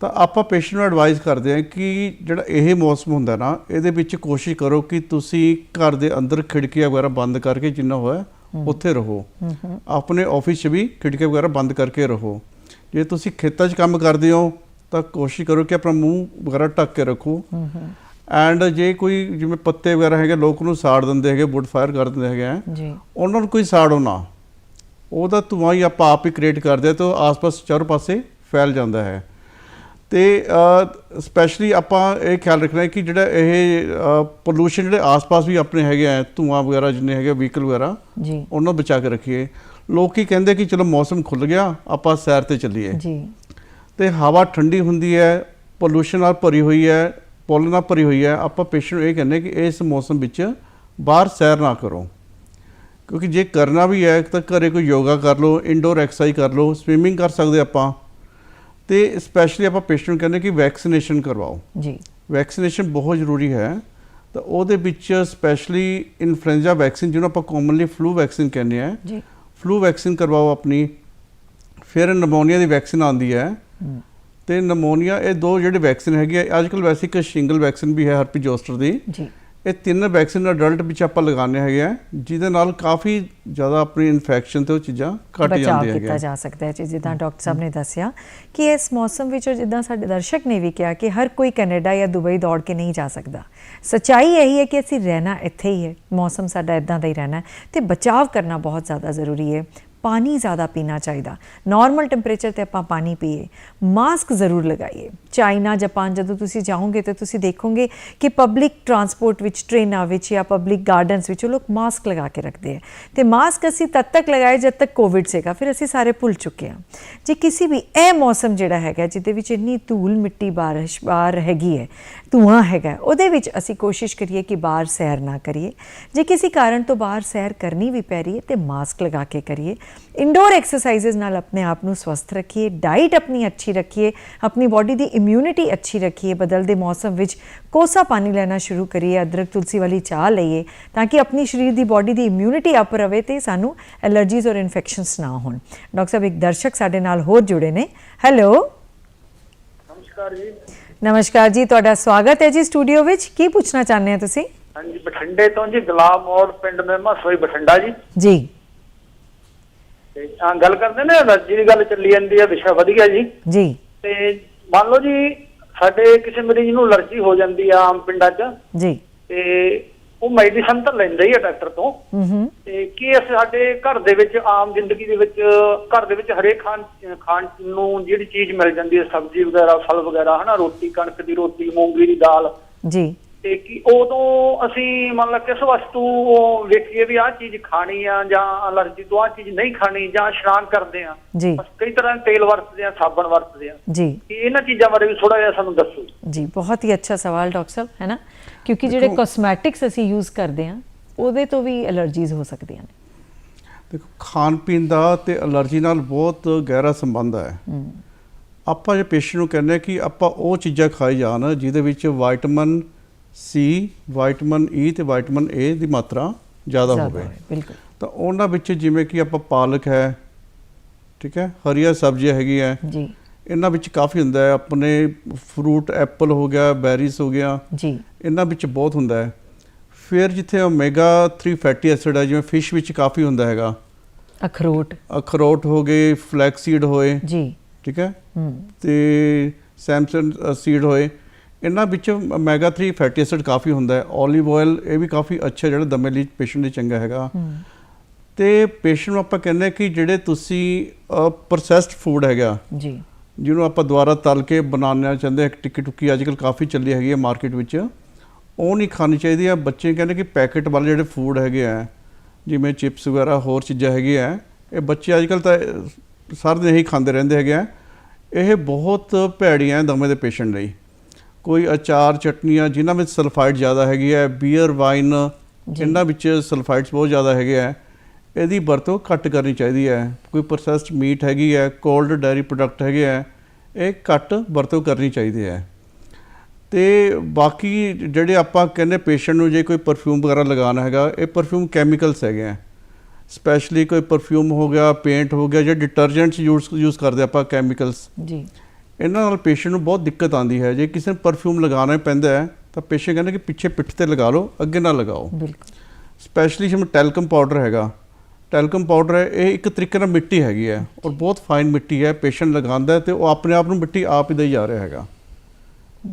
ਤਾਂ ਆਪਾਂ ਪੇਸ਼ੈਂਟ ਨੂੰ ਐਡਵਾਈਸ ਕਰਦੇ ਹਾਂ ਕਿ ਜਿਹੜਾ ਇਹ ਮੌਸਮ ਹੁੰਦਾ ਨਾ ਇਹਦੇ ਵਿੱਚ ਕੋਸ਼ਿਸ਼ ਕਰੋ ਕਿ ਤੁਸੀਂ ਘਰ ਦੇ ਅੰਦਰ ਖਿੜਕੀਆਂ ਵਗੈਰਾ ਬੰਦ ਕਰਕੇ ਜਿੰਨਾ ਹੋਇਆ ਉੱਥੇ ਰਹੋ। ਆਪਣੇ ਆਫਿਸ 'ਚ ਵੀ ਖਿੜਕੀਆਂ ਵਗੈਰਾ ਬੰਦ ਕਰਕੇ ਰਹੋ। ਜੇ ਤੁਸੀਂ ਖੇਤਾਂ 'ਚ ਕੰਮ ਕਰਦੇ ਹੋ ਤਾਂ ਕੋਸ਼ਿਸ਼ ਕਰੋ ਕਿ ਆਪਣਾ ਮੂੰਹ ਵਗੈਰਾ ਢੱਕ ਕੇ ਰੱਖੋ। ਐਂਡ ਜੇ ਕੋਈ ਜਿਵੇਂ ਪੱਤੇ ਵਗੈਰਾ ਹੈਗੇ ਲੋਕ ਉਹਨੂੰ ਸਾੜ ਦਿੰਦੇ ਹੈਗੇ ਵੁੱਡ ਫਾਇਰ ਕਰ ਦਿੰਦੇ ਹੈਗੇ ਜੀ। ਉਹਨਾਂ ਨੂੰ ਕੋਈ ਸਾੜੋ ਨਾ। ਉਹਦਾ ਧੂਆਂ ਹੀ ਆਪਾਂ ਆਪ ਹੀ ਕ੍ਰੀਏਟ ਕਰਦੇ ਤਾਂ ਆਸ-ਪਾਸ ਚਾਰੋਂ ਪਾਸੇ ਫੈਲ ਜਾਂਦਾ ਹੈ। ਤੇ ਸਪੈਸ਼ਲੀ ਆਪਾਂ ਇਹ ਖਿਆਲ ਰੱਖਣਾ ਹੈ ਕਿ ਜਿਹੜਾ ਇਹ ਪੋਲੂਸ਼ਨ ਜਿਹੜੇ ਆਸ-ਪਾਸ ਵੀ ਆਪਣੇ ਹੈਗੇ ਆ ਧੂਆਂ ਵਗੈਰਾ ਜਿੰਨੇ ਹੈਗੇ ਵਹੀਕਲ ਵਗੈਰਾ ਜੀ। ਉਹਨਾਂ ਨੂੰ ਬਚਾ ਕੇ ਰੱਖੀਏ। ਲੋਕੀ ਕਹਿੰਦੇ ਕਿ ਚਲੋ ਮੌਸਮ ਖੁੱਲ ਗਿਆ ਆਪਾਂ ਸੈਰ ਤੇ ਚੱਲੀਏ। ਜੀ। ਤੇ ਹਵਾ ਠੰਡੀ ਹੁੰਦੀ ਹੈ ਪੋਲੂਸ਼ਨ ਨਾਲ ਭਰੀ ਹੋਈ ਹੈ ਪੋਲਨ ਨਾਲ ਭਰੀ ਹੋਈ ਹੈ ਆਪਾਂ ਪੇਸ਼ੈਂਟ ਨੂੰ ਇਹ ਕਹਿੰਦੇ ਕਿ ਇਸ ਮੌਸਮ ਵਿੱਚ ਬਾਹਰ ਸੈਰ ਨਾ ਕਰੋ। ਕਿਉਂਕਿ ਜੇ ਕਰਨਾ ਵੀ ਹੈ ਤਾਂ ਘਰੇ ਕੋਈ ਯੋਗਾ ਕਰ ਲਓ ਇਨਡੋਰ ਐਕਸਰਸਾਈਜ਼ ਕਰ ਲਓ ਸਵਿਮਿੰਗ ਕਰ ਸਕਦੇ ਆਪਾਂ। ਤੇ ਸਪੈਸ਼ਲੀ ਆਪਾਂ ਪੇਸ਼ੈਂਟ ਨੂੰ ਕਹਿੰਦੇ ਕਿ ਵੈਕਸੀਨੇਸ਼ਨ ਕਰਵਾਓ। ਜੀ। ਵੈਕਸੀਨੇਸ਼ਨ ਬਹੁਤ ਜ਼ਰੂਰੀ ਹੈ। ਤਾਂ ਉਹਦੇ ਵਿੱਚ ਸਪੈਸ਼ਲੀ ਇਨਫਲੂਐਂਜ਼ਾ ਵੈਕਸੀਨ ਜਿਹਨੂੰ ਆਪਾਂ ਕਾਮਨਲੀ ਫਲੂ ਵੈਕਸੀਨ ਕਹਿੰਦੇ ਆ ਜੀ। ਫਲੂ ਵੈਕਸੀਨ ਕਰਵਾਓ ਆਪਣੀ ਫਿਰ ਨਮੋਨੀਆ ਦੀ ਵੈਕਸੀਨ ਆਉਂਦੀ ਹੈ। ਤੇ ਨਮੋਨੀਆ ਇਹ ਦੋ ਜਿਹੜੇ ਵੈਕਸੀਨ ਹੈਗੇ ਆ ਅੱਜ ਕੱਲ੍ਹ ਵੈਸੇ ਇੱਕ ਸ਼ਿੰਗਲ ਵੈਕਸੀਨ ਵੀ ਹੈ ਹਰਪੀ ਜੋਸਟਰ ਦੀ। ਜੀ। ਇਹ ਤਿੰਨ ਵੈਕਸੀਨ ਅਡਲਟ ਵਿੱਚ ਆਪਾਂ ਲਗਾਉਂਦੇ ਹੈਗੇ ਆ ਜਿਹਦੇ ਨਾਲ ਕਾਫੀ ਜ਼ਿਆਦਾ ਆਪਣੀ ਇਨਫੈਕਸ਼ਨ ਤੇ ਉਹ ਚੀਜ਼ਾਂ ਘਟ ਬਚਾਅ ਜਾਂਦੀਆਂ ਕੀਤਾ ਹੈਗੀਆਂ। ਜਾ ਸਕਦਾ ਹੈ ਜਿੱਦਾਂ ਡਾਕਟਰ ਸਾਹਿਬ ਨੇ ਦੱਸਿਆ ਕਿ ਇਸ ਮੌਸਮ ਵਿੱਚ ਜਿੱਦਾਂ ਸਾਡੇ ਦਰਸ਼ਕ ਨੇ ਵੀ ਕਿਹਾ ਕਿ ਹਰ ਕੋਈ ਕੈਨੇਡਾ ਜਾਂ ਦੁਬਈ ਦੌੜ ਕੇ ਨਹੀਂ ਜਾ ਸਕਦਾ। ਸੱਚਾਈ ਇਹੀ ਹੈ ਕਿ ਅਸੀਂ ਰਹਿਣਾ ਇੱਥੇ ਹੀ ਹੈ ਮੌਸਮ ਸਾਡਾ ਇਦਾਂ ਦਾ ਹੀ ਰਹਿਣਾ ਤੇ ਬਚਾਅ ਕਰਨਾ ਬਹੁਤ ਜ਼ਿਆਦਾ ਜ਼ਰੂਰੀ ਹੈ। ਪਾਣੀ ਜ਼ਿਆਦਾ ਪੀਣਾ ਚਾਹੀਦਾ। ਨਾਰਮਲ ਟੈਂਪਰੇਚਰ ਤੇ ਆਪਾਂ ਪਾਣੀ ਪੀਏ। ਮਾਸਕ ਜ਼ਰੂਰ ਲਗਾਈਏ। ਚਾਈਨਾ ਜਾਪਾਨ ਜਦੋਂ ਤੁਸੀਂ ਜਾਓਗੇ ਤੇ ਤੁਸੀਂ ਦੇਖੋਗੇ ਕਿ ਪਬਲਿਕ ਟਰਾਂਸਪੋਰਟ ਵਿੱਚ ਟ੍ਰੇਨਾਂ ਵਿੱਚ ਜਾਂ ਪਬਲਿਕ ਗਾਰਡਨਸ ਵਿੱਚ ਉਹ ਲੋਕ ਮਾਸਕ ਲਗਾ ਕੇ ਰੱਖਦੇ ਆ। ਤੇ ਮਾਸਕ ਅਸੀਂ ਤਦ ਤੱਕ ਲਗਾਏ ਜਦ ਤੱਕ ਕੋਵਿਡ ਸੀਗਾ। ਫਿਰ ਅਸੀਂ ਸਾਰੇ ਭੁੱਲ ਚੁੱਕੇ ਹਾਂ। ਜੇ ਕਿਸੇ ਵੀ ਇਹ ਮੌਸਮ ਜਿਹੜਾ ਹੈਗਾ, ਜਿਹਦੇ ਵਿੱਚ ਇੰਨੀ ਧੂਲ ਮਿੱਟੀ ਬਾਰਿਸ਼, ਬਾਹਰ ਹੈਗੀ ਹੈ, ਧੂਆਂ ਹੈਗਾ, ਉਹਦੇ ਵਿੱਚ ਅਸੀਂ ਕੋਸ਼ਿਸ਼ ਕਰੀਏ ਕਿ ਬਾਹਰ ਸੈਰ ਨਾ ਕਰੀਏ। ਜੇ ਕਿਸੇ ਕਾਰਨ ਤੋਂ ਬਾਹਰ ਸੈਰ ਕਰਨੀ ਵੀ ਪੈ ਰਹੀ ਹੈ ਤੇ ਮਾਸਕ ਲਗਾ ਕੇ ਕਰੀਏ। ਇੰਡੋਰ ਐਕਸਰਸਾਈਜ਼ਸ ਨਾਲ ਆਪਣੇ ਆਪ ਨੂੰ ਸਵਸਥ ਰੱਖੀਏ ਡਾਈਟ ਆਪਣੀ ਅੱਛੀ ਰੱਖੀਏ ਆਪਣੀ ਬਾਡੀ ਦੀ ਇਮਿਊਨਿਟੀ ਅੱਛੀ ਰੱਖੀਏ ਬਦਲਦੇ ਮੌਸਮ ਵਿੱਚ ਕੋਸਾ ਪਾਣੀ ਲੈਣਾ ਸ਼ੁਰੂ ਕਰੀਏ ਅਦਰਕ ਤੁਲਸੀ ਵਾਲੀ ਚਾਹ ਲਈਏ ਤਾਂ ਕਿ ਆਪਣੀ ਸਰੀਰ ਦੀ ਬਾਡੀ ਦੀ ਇਮਿਊਨਿਟੀ ਅਪ ਰਵੇ ਤੇ ਸਾਨੂੰ ਐਲਰਜੀਜ਼ ਔਰ ਇਨਫੈਕਸ਼ਨਸ ਨਾ ਹੋਣ। ਡਾਕਟਰ ਸਾਹਿਬ ਇੱਕ ਦਰਸ਼ਕ ਸਾਡੇ ਨਾਲ ਹੋਰ ਜੁੜੇ ਨੇ। ਹੈਲੋ ਨਮਸਕਾਰ ਜੀ। ਨਮਸਕਾਰ ਜੀ ਤੁਹਾਡਾ ਸਵਾਗਤ ਹੈ ਜੀ ਸਟੂਡੀਓ ਵਿੱਚ। ਕੀ ਪੁੱਛਣਾ ਚਾਹੁੰਦੇ ਹੋ ਤੁਸੀਂ? ਹਾਂਜੀ ਬਠਿੰਡੇ ਤੋਂ ਜੀ ਗੁਲਾਮ ਮੋੜ ਪਿੰਡ ਮਹਿਮਾ ਸੋਈ ਬਠਿੰਡਾ ਜੀ। ਜੀ। ਤੇ ਆ ਗੱਲ ਕਰਦੇ ਨੇ ਐਲਰਜੀ ਦੀ ਗੱਲ ਚੱਲੀ ਜਾਂਦੀ ਹੈ ਵਿਸ਼ਾ ਵਧੀਆ ਜੀ। ਜੀ। ਤੇ ਮੰਨ ਲਓ ਜੀ ਸਾਡੇ ਕਿਸੇ ਮਰੀਜ਼ ਨੂੰ ਐਲਰਜੀ ਹੋ ਜਾਂਦੀ ਆ ਆਮ ਪਿੰਡਾਂ 'ਚ ਜੀ। ਤੇ ਉਹ ਮੈਡੀਸਨ ਤਾਂ ਲੈਂਦਾ ਹੀ ਆ ਡਾਕਟਰ ਤੋਂ। ਹੂੰ ਹੂੰ। ਤੇ ਕੀ ਅਸੀਂ ਸਾਡੇ ਘਰ ਦੇ ਵਿੱਚ ਆਮ ਜ਼ਿੰਦਗੀ ਦੇ ਵਿੱਚ ਘਰ ਦੇ ਵਿੱਚ ਹਰੇਕ ਖਾਣ ਖਾਣ ਨੂੰ ਜਿਹੜੀ ਚੀਜ਼ ਮਿਲ ਜਾਂਦੀ ਹੈ ਸਬਜ਼ੀ ਵਗੈਰਾ ਫਲ ਵਗੈਰਾ ਹਨਾ ਰੋਟੀ ਕਣਕ ਦੀ ਰੋਟੀ ਮੂੰਗੀ ਦੀ ਦਾਲ। ਜੀ। ਤੇ ਕੀ ਉਦੋਂ ਅਸੀਂ ਮੰਨ ਲਾ ਕਿਸ ਵਸਤੂ ਉਹ ਵੇਖੀਏ ਵੀ ਆਹ ਚੀਜ਼ ਖਾਣੀ ਆ ਜਾਂ ਅਲਰਜੀ ਤੋਂ ਆਹ ਚੀਜ਼ ਨਹੀਂ ਖਾਣੀ ਜਾਂ ਇਸ਼ਨਾਨ ਕਰਦੇ ਆ ਜੀ। ਬਸ ਕਈ ਤਰ੍ਹਾਂ ਦੇ ਤੇਲ ਵਰਤਦੇ ਆ ਸਾਬਣ ਵਰਤਦੇ ਆ। ਜੀ। ਕਿ ਇਹਨਾਂ ਚੀਜ਼ਾਂ ਬਾਰੇ ਵੀ ਥੋੜਾ ਜਿਹਾ ਸਾਨੂੰ ਦੱਸੋ ਜੀ। ਬਹੁਤ ਹੀ ਅੱਛਾ ਸਵਾਲ ਡਾਕਟਰ ਸਾਹਿਬ ਹੈ ਨਾ? ਕਿਉਂਕਿ ਜਿਹੜੇ ਕਾਸਮੈਟਿਕਸ ਅਸੀਂ ਯੂਜ਼ ਕਰਦੇ ਹਾਂ ਉਹਦੇ ਤੋਂ ਵੀ ਐਲਰਜੀਜ਼ ਹੋ ਸਕਦੀਆਂ ਨੇ। ਦੇਖੋ ਖਾਣ ਪੀਣ ਦਾ ਤੇ ਅਲਰਜੀ ਨਾਲ ਬਹੁਤ ਗਹਿਰਾ ਸੰਬੰਧ ਹੈ। ਆਪਾਂ ਜੇ ਪੇਸ਼ੈਂਟ ਨੂੰ ਕਹਿੰਦੇ ਹਾਂ ਕਿ ਆਪਾਂ ਉਹ ਚੀਜ਼ਾਂ ਖਾਈ ਜਾਣ ਜਿਹਦੇ ਵਿੱਚ ਵਿਟਾਮਿਨ ਸੀ ਵਿਟਾਮਿਨ ਈ ਤੇ ਵਿਟਾਮਿਨ ਏ ਦੀ ਮਾਤਰਾ ਜ਼ਿਆਦਾ ਹੋਵੇ। ਬਿਲਕੁਲ। ਤਾਂ ਉਹਨਾਂ ਵਿੱਚ ਜਿਵੇਂ ਕਿ ਆਪਾਂ ਪਾਲਕ ਹੈ ਠੀਕ ਹੈ ਹਰੀਆਂ ਸਬਜ਼ੀਆਂ ਹੈਗੀਆਂ। ਜੀ। ਇਹਨਾਂ ਵਿੱਚ ਕਾਫੀ ਹੁੰਦਾ ਹੈ ਆਪਣੇ ਫਰੂਟ ਐਪਲ ਹੋ ਗਿਆ ਬੈਰੀਜ਼ ਹੋ ਗਿਆ। ਜੀ। ਇਹਨਾਂ ਵਿੱਚ ਬਹੁਤ ਹੁੰਦਾ ਹੈ। ਫਿਰ ਜਿੱਥੇ ਓਮੇਗਾ 3 ਫੈਟੀ ਐਸਿਡ ਹੈ ਜਿਵੇਂ ਫਿਸ਼ ਵਿੱਚ ਕਾਫੀ ਹੁੰਦਾ ਹੈਗਾ। ਅਖਰੋਟ। ਅਖਰੋਟ ਹੋ ਗਏ ਫਲੈਕਸੀਡ ਹੋਏ। ਜੀ। ਠੀਕ ਹੈ। ਹੂੰ। ਤੇ ਸੈਮਸਨ ਸੀਡ ਹੋਏ। ਇਹਨਾਂ ਵਿੱਚ ਓਮੇਗਾ 3 ਫੈਟੀ ਐਸਿਡ ਕਾਫੀ ਹੁੰਦਾ ਹੈ 올ਿਵ ਆਇਲ ਇਹ ਵੀ ਕਾਫੀ ਅੱਛਾ ਜਿਹੜਾ ਦਮੇ ਲਈ ਪੇਸ਼ੈਂਟ ਲਈ ਚੰਗਾ ਹੈਗਾ। ਤੇ ਪੇਸ਼ੈਂਟ ਨੂੰ ਆਪਾਂ ਕਹਿੰਦੇ ਕਿ ਜਿਹੜੇ ਤੁਸੀਂ ਪ੍ਰੋਸੈਸਡ ਫੂਡ ਹੈਗਾ ਜੀ। ਜਿਹਨੂੰ ਆਪਾਂ ਦੁਬਾਰਾ ਤਲ ਕੇ ਬਣਾਉਣਾ ਚਾਹੁੰਦੇ ਹਾਂ ਟਿੱਕੀ ਟੁੱਕੀ ਅੱਜ ਕੱਲ ਕਾਫੀ ਚੱਲੀ ਹੈਗੀ ਹੈ ਮਾਰਕੀਟ ਵਿੱਚ। ਉਹ ਨਹੀਂ ਖਾਣੀ ਚਾਹੀਦੀ ਆ ਬੱਚੇ ਕਹਿੰਦੇ ਕਿ ਪੈਕੇਟ ਵਾਲੇ ਜਿਹੜੇ ਫੂਡ ਹੈਗੇ ਆ ਜਿਵੇਂ ਚਿਪਸ ਵਗੈਰਾ ਹੋਰ ਚੀਜ਼ਾਂ ਹੈਗੀਆਂ ਆ, ਇਹ ਬੱਚੇ ਅੱਜ ਕੱਲ ਤਾਂ ਸਾਰਾ ਦਿਨ ਇਹੀ ਖਾਂਦੇ ਰਹਿੰਦੇ ਹੈਗੇ ਆ। ਇਹ ਬਹੁਤ ਭੈੜੀਆਂ ਦਮੇ ਦੇ ਪੇਸ਼ੈਂਟ ਲਈ। ਕੋਈ ਅਚਾਰ ਚਟਨੀਆਂ ਜਿਨ੍ਹਾਂ ਵਿੱਚ ਸਲਫਾਈਡ ਜ਼ਿਆਦਾ ਹੈਗੀ ਹੈ ਬੀਅਰ ਵਾਈਨ ਇਹਨਾਂ ਵਿੱਚ ਸਲਫਾਈਡਸ ਬਹੁਤ ਜ਼ਿਆਦਾ ਹੈਗੇ ਆ ਇਹਦੀ ਵਰਤੋਂ ਘੱਟ ਕਰਨੀ ਚਾਹੀਦੀ ਹੈ। ਕੋਈ ਪ੍ਰੋਸੈਸਡ ਮੀਟ ਹੈਗੀ ਹੈ ਕੋਲਡ ਡੈਰੀ ਪ੍ਰੋਡਕਟ ਹੈਗੇ ਆ ਇਹ ਘੱਟ ਵਰਤੋਂ ਕਰਨੀ ਚਾਹੀਦੀ ਹੈ। ਤੇ ਬਾਕੀ ਜਿਹੜੇ ਆਪਾਂ ਕਹਿੰਦੇ ਪੇਸ਼ੈਂਟ ਨੂੰ ਜੇ ਕੋਈ ਪਰਫਿਊਮ ਵਗੈਰਾ ਲਗਾਉਣਾ ਹੈਗਾ ਇਹ ਪਰਫਿਊਮ ਕੈਮੀਕਲਸ ਹੈਗੇ ਆ ਸਪੈਸ਼ਲੀ ਕੋਈ ਪਰਫਿਊਮ ਹੋ ਗਿਆ ਪੇਂਟ ਹੋ ਗਿਆ ਜਾਂ ਡਿਟਰਜੈਂਟਸ ਯੂਜ਼ ਯੂਜ਼ ਕਰਦੇ ਆਪਾਂ ਕੈਮੀਕਲਸ ਜੀ। ਇਹਨਾਂ ਨਾਲ ਪੇਸ਼ੈਂਟ ਨੂੰ ਬਹੁਤ ਦਿੱਕਤ ਆਉਂਦੀ ਹੈ। ਜੇ ਕਿਸੇ ਨੂੰ ਪਰਫਿਊਮ ਲਗਾਉਣਾ ਪੈਂਦਾ ਹੈ ਤਾਂ ਪੇਸ਼ੈਂਟ ਕਹਿੰਦਾ ਕਿ ਪਿੱਛੇ ਪਿੱਠ ਤੇ ਲਗਾ ਲਓ ਅੱਗੇ ਨਾ ਲਗਾਓ। ਬਿਲਕੁਲ। ਸਪੈਸ਼ਲੀ ਜਿਵੇਂ ਟੈਲਕਮ ਪਾਊਡਰ ਹੈਗਾ। ਟੈਲਕਮ ਪਾਊਡਰ ਹੈ ਇਹ ਇੱਕ ਤਰੀਕੇ ਨਾਲ ਮਿੱਟੀ ਹੈਗੀ ਹੈ ਔਰ ਬਹੁਤ ਫਾਈਨ ਮਿੱਟੀ ਹੈ ਪੇਸ਼ੈਂਟ ਲਗਾਉਂਦਾ ਤੇ ਉਹ ਆਪਣੇ ਆਪ ਨੂੰ ਮਿੱਟੀ ਆਪ ਹੀ ਦੇਈ ਜਾ ਰਿਹਾ ਹੈਗਾ।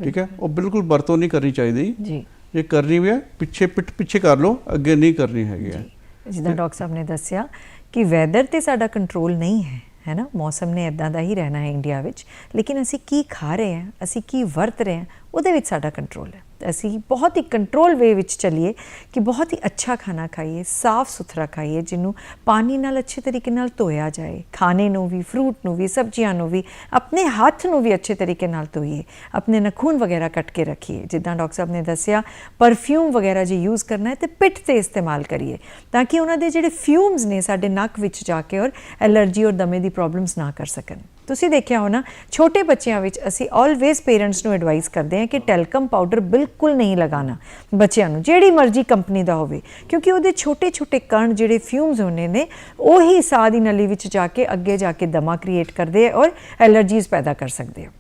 ਠੀਕ ਹੈ? ਉਹ ਬਿਲਕੁਲ ਵਰਤੋਂ ਨਹੀਂ ਕਰਨੀ ਚਾਹੀਦੀ। ਜੀ। ਜੇ ਕਰਨੀ ਵੀ ਹੈ ਪਿੱਛੇ ਪਿੱਠ ਪਿੱਛੇ ਕਰ ਲਓ ਅੱਗੇ ਨਹੀਂ ਕਰਨੀ ਹੈਗੀ ਹੈ। ਜਿੱਦਾਂ ਡਾਕਟਰ ਸਾਹਿਬ ਨੇ ਦੱਸਿਆ ਕਿ ਵੈਦਰ ਤੇ ਸਾਡਾ ਕੰਟਰੋਲ ਨਹੀਂ ਹੈ। ਹੈ ਨਾ ਮੌਸਮ ਨੇ ਇਦਾਂ ਦਾ ਹੀ ਰਹਿਣਾ ਹੈ ਇੰਡੀਆ ਵਿੱਚ। ਲੇਕਿਨ ਅਸੀਂ ਕੀ ਖਾ ਰਹੇ ਹਾਂ, ਅਸੀਂ ਕੀ ਵਰਤ ਰਹੇ ਹਾਂ, ਉਹਦੇ ਵਿੱਚ ਸਾਡਾ ਕੰਟਰੋਲ ਹੈ। ਅਸੀਂ ਬਹੁਤ ਹੀ ਕੰਟਰੋਲ ਵੇ ਵਿੱਚ ਚੱਲੀਏ ਕਿ ਬਹੁਤ ਹੀ ਅੱਛਾ ਖਾਣਾ ਖਾਈਏ, ਸਾਫ਼ ਸੁਥਰਾ ਖਾਈਏ, ਜਿਹਨੂੰ ਪਾਣੀ ਨਾਲ ਅੱਛੇ ਤਰੀਕੇ ਨਾਲ ਧੋਇਆ ਜਾਏ, ਖਾਣੇ ਨੂੰ ਵੀ ਫਰੂਟ ਨੂੰ ਵੀ, ਸਬਜ਼ੀਆਂ ਨੂੰ ਵੀ, ਆਪਣੇ ਹੱਥ ਨੂੰ ਵੀ ਅੱਛੇ ਤਰੀਕੇ ਨਾਲ ਧੋਈਏ, ਆਪਣੇ ਨਖੂਨ ਵਗੈਰਾ ਕੱਟ ਕੇ ਰੱਖੀਏ। ਜਿੱਦਾਂ ਡਾਕਟਰ ਸਾਹਿਬ ਨੇ ਦੱਸਿਆ ਪਰਫਿਊਮ ਵਗੈਰਾ ਜੇ ਯੂਜ਼ ਕਰਨਾ ਹੈ ਤੇ ਪਿੱਠ ਤੇ ਇਸਤੇਮਾਲ ਕਰੀਏ, ਤਾਂ ਕਿ ਉਹਨਾਂ ਦੇ ਜਿਹੜੇ ਫਿਊਮਸ ਨੇ ਸਾਡੇ ਨੱਕ ਵਿੱਚ ਜਾ ਕੇ ਔਰ ਐਲਰਜੀ ਔਰ ਦਮੇ ਦੀ ਪ੍ਰੋਬਲਮਸ ਨਾ ਕਰ ਸਕਣ। ਤੁਸੀਂ ਦੇਖਿਆ ਹੋਣਾ, ਛੋਟੇ ਬੱਚਿਆਂ ਵਿੱਚ ਅਸੀਂ ਆਲਵੇਜ਼ ਪੇਰੈਂਟਸ ਨੂੰ ਐਡਵਾਈਸ ਕਰਦੇ ਹਾਂ ਕਿ ਟੈਲਕਮ ਪਾਊਡਰ ਬਿਲਕੁਲ ਨਹੀਂ ਲਗਾਉਣਾ ਬੱਚਿਆਂ ਨੂੰ, ਜਿਹੜੀ ਮਰਜ਼ੀ ਕੰਪਨੀ ਦਾ ਹੋਵੇ, ਕਿਉਂਕਿ ਉਹਦੇ ਛੋਟੇ-ਛੋਟੇ ਕਣ ਜਿਹੜੇ ਫਿਊਮਸ ਹੁੰਦੇ ਨੇ, ਉਹ ਹੀ ਸਾਹ ਦੀ ਨਲੀ ਵਿੱਚ ਜਾ ਕੇ ਅੱਗੇ ਜਾ ਕੇ ਦਮਾ ਕ੍ਰੀਏਟ ਕਰਦੇ ਆ ਔਰ ਐਲਰਜੀਜ਼ ਪੈਦਾ ਕਰ ਸਕਦੇ ਆ।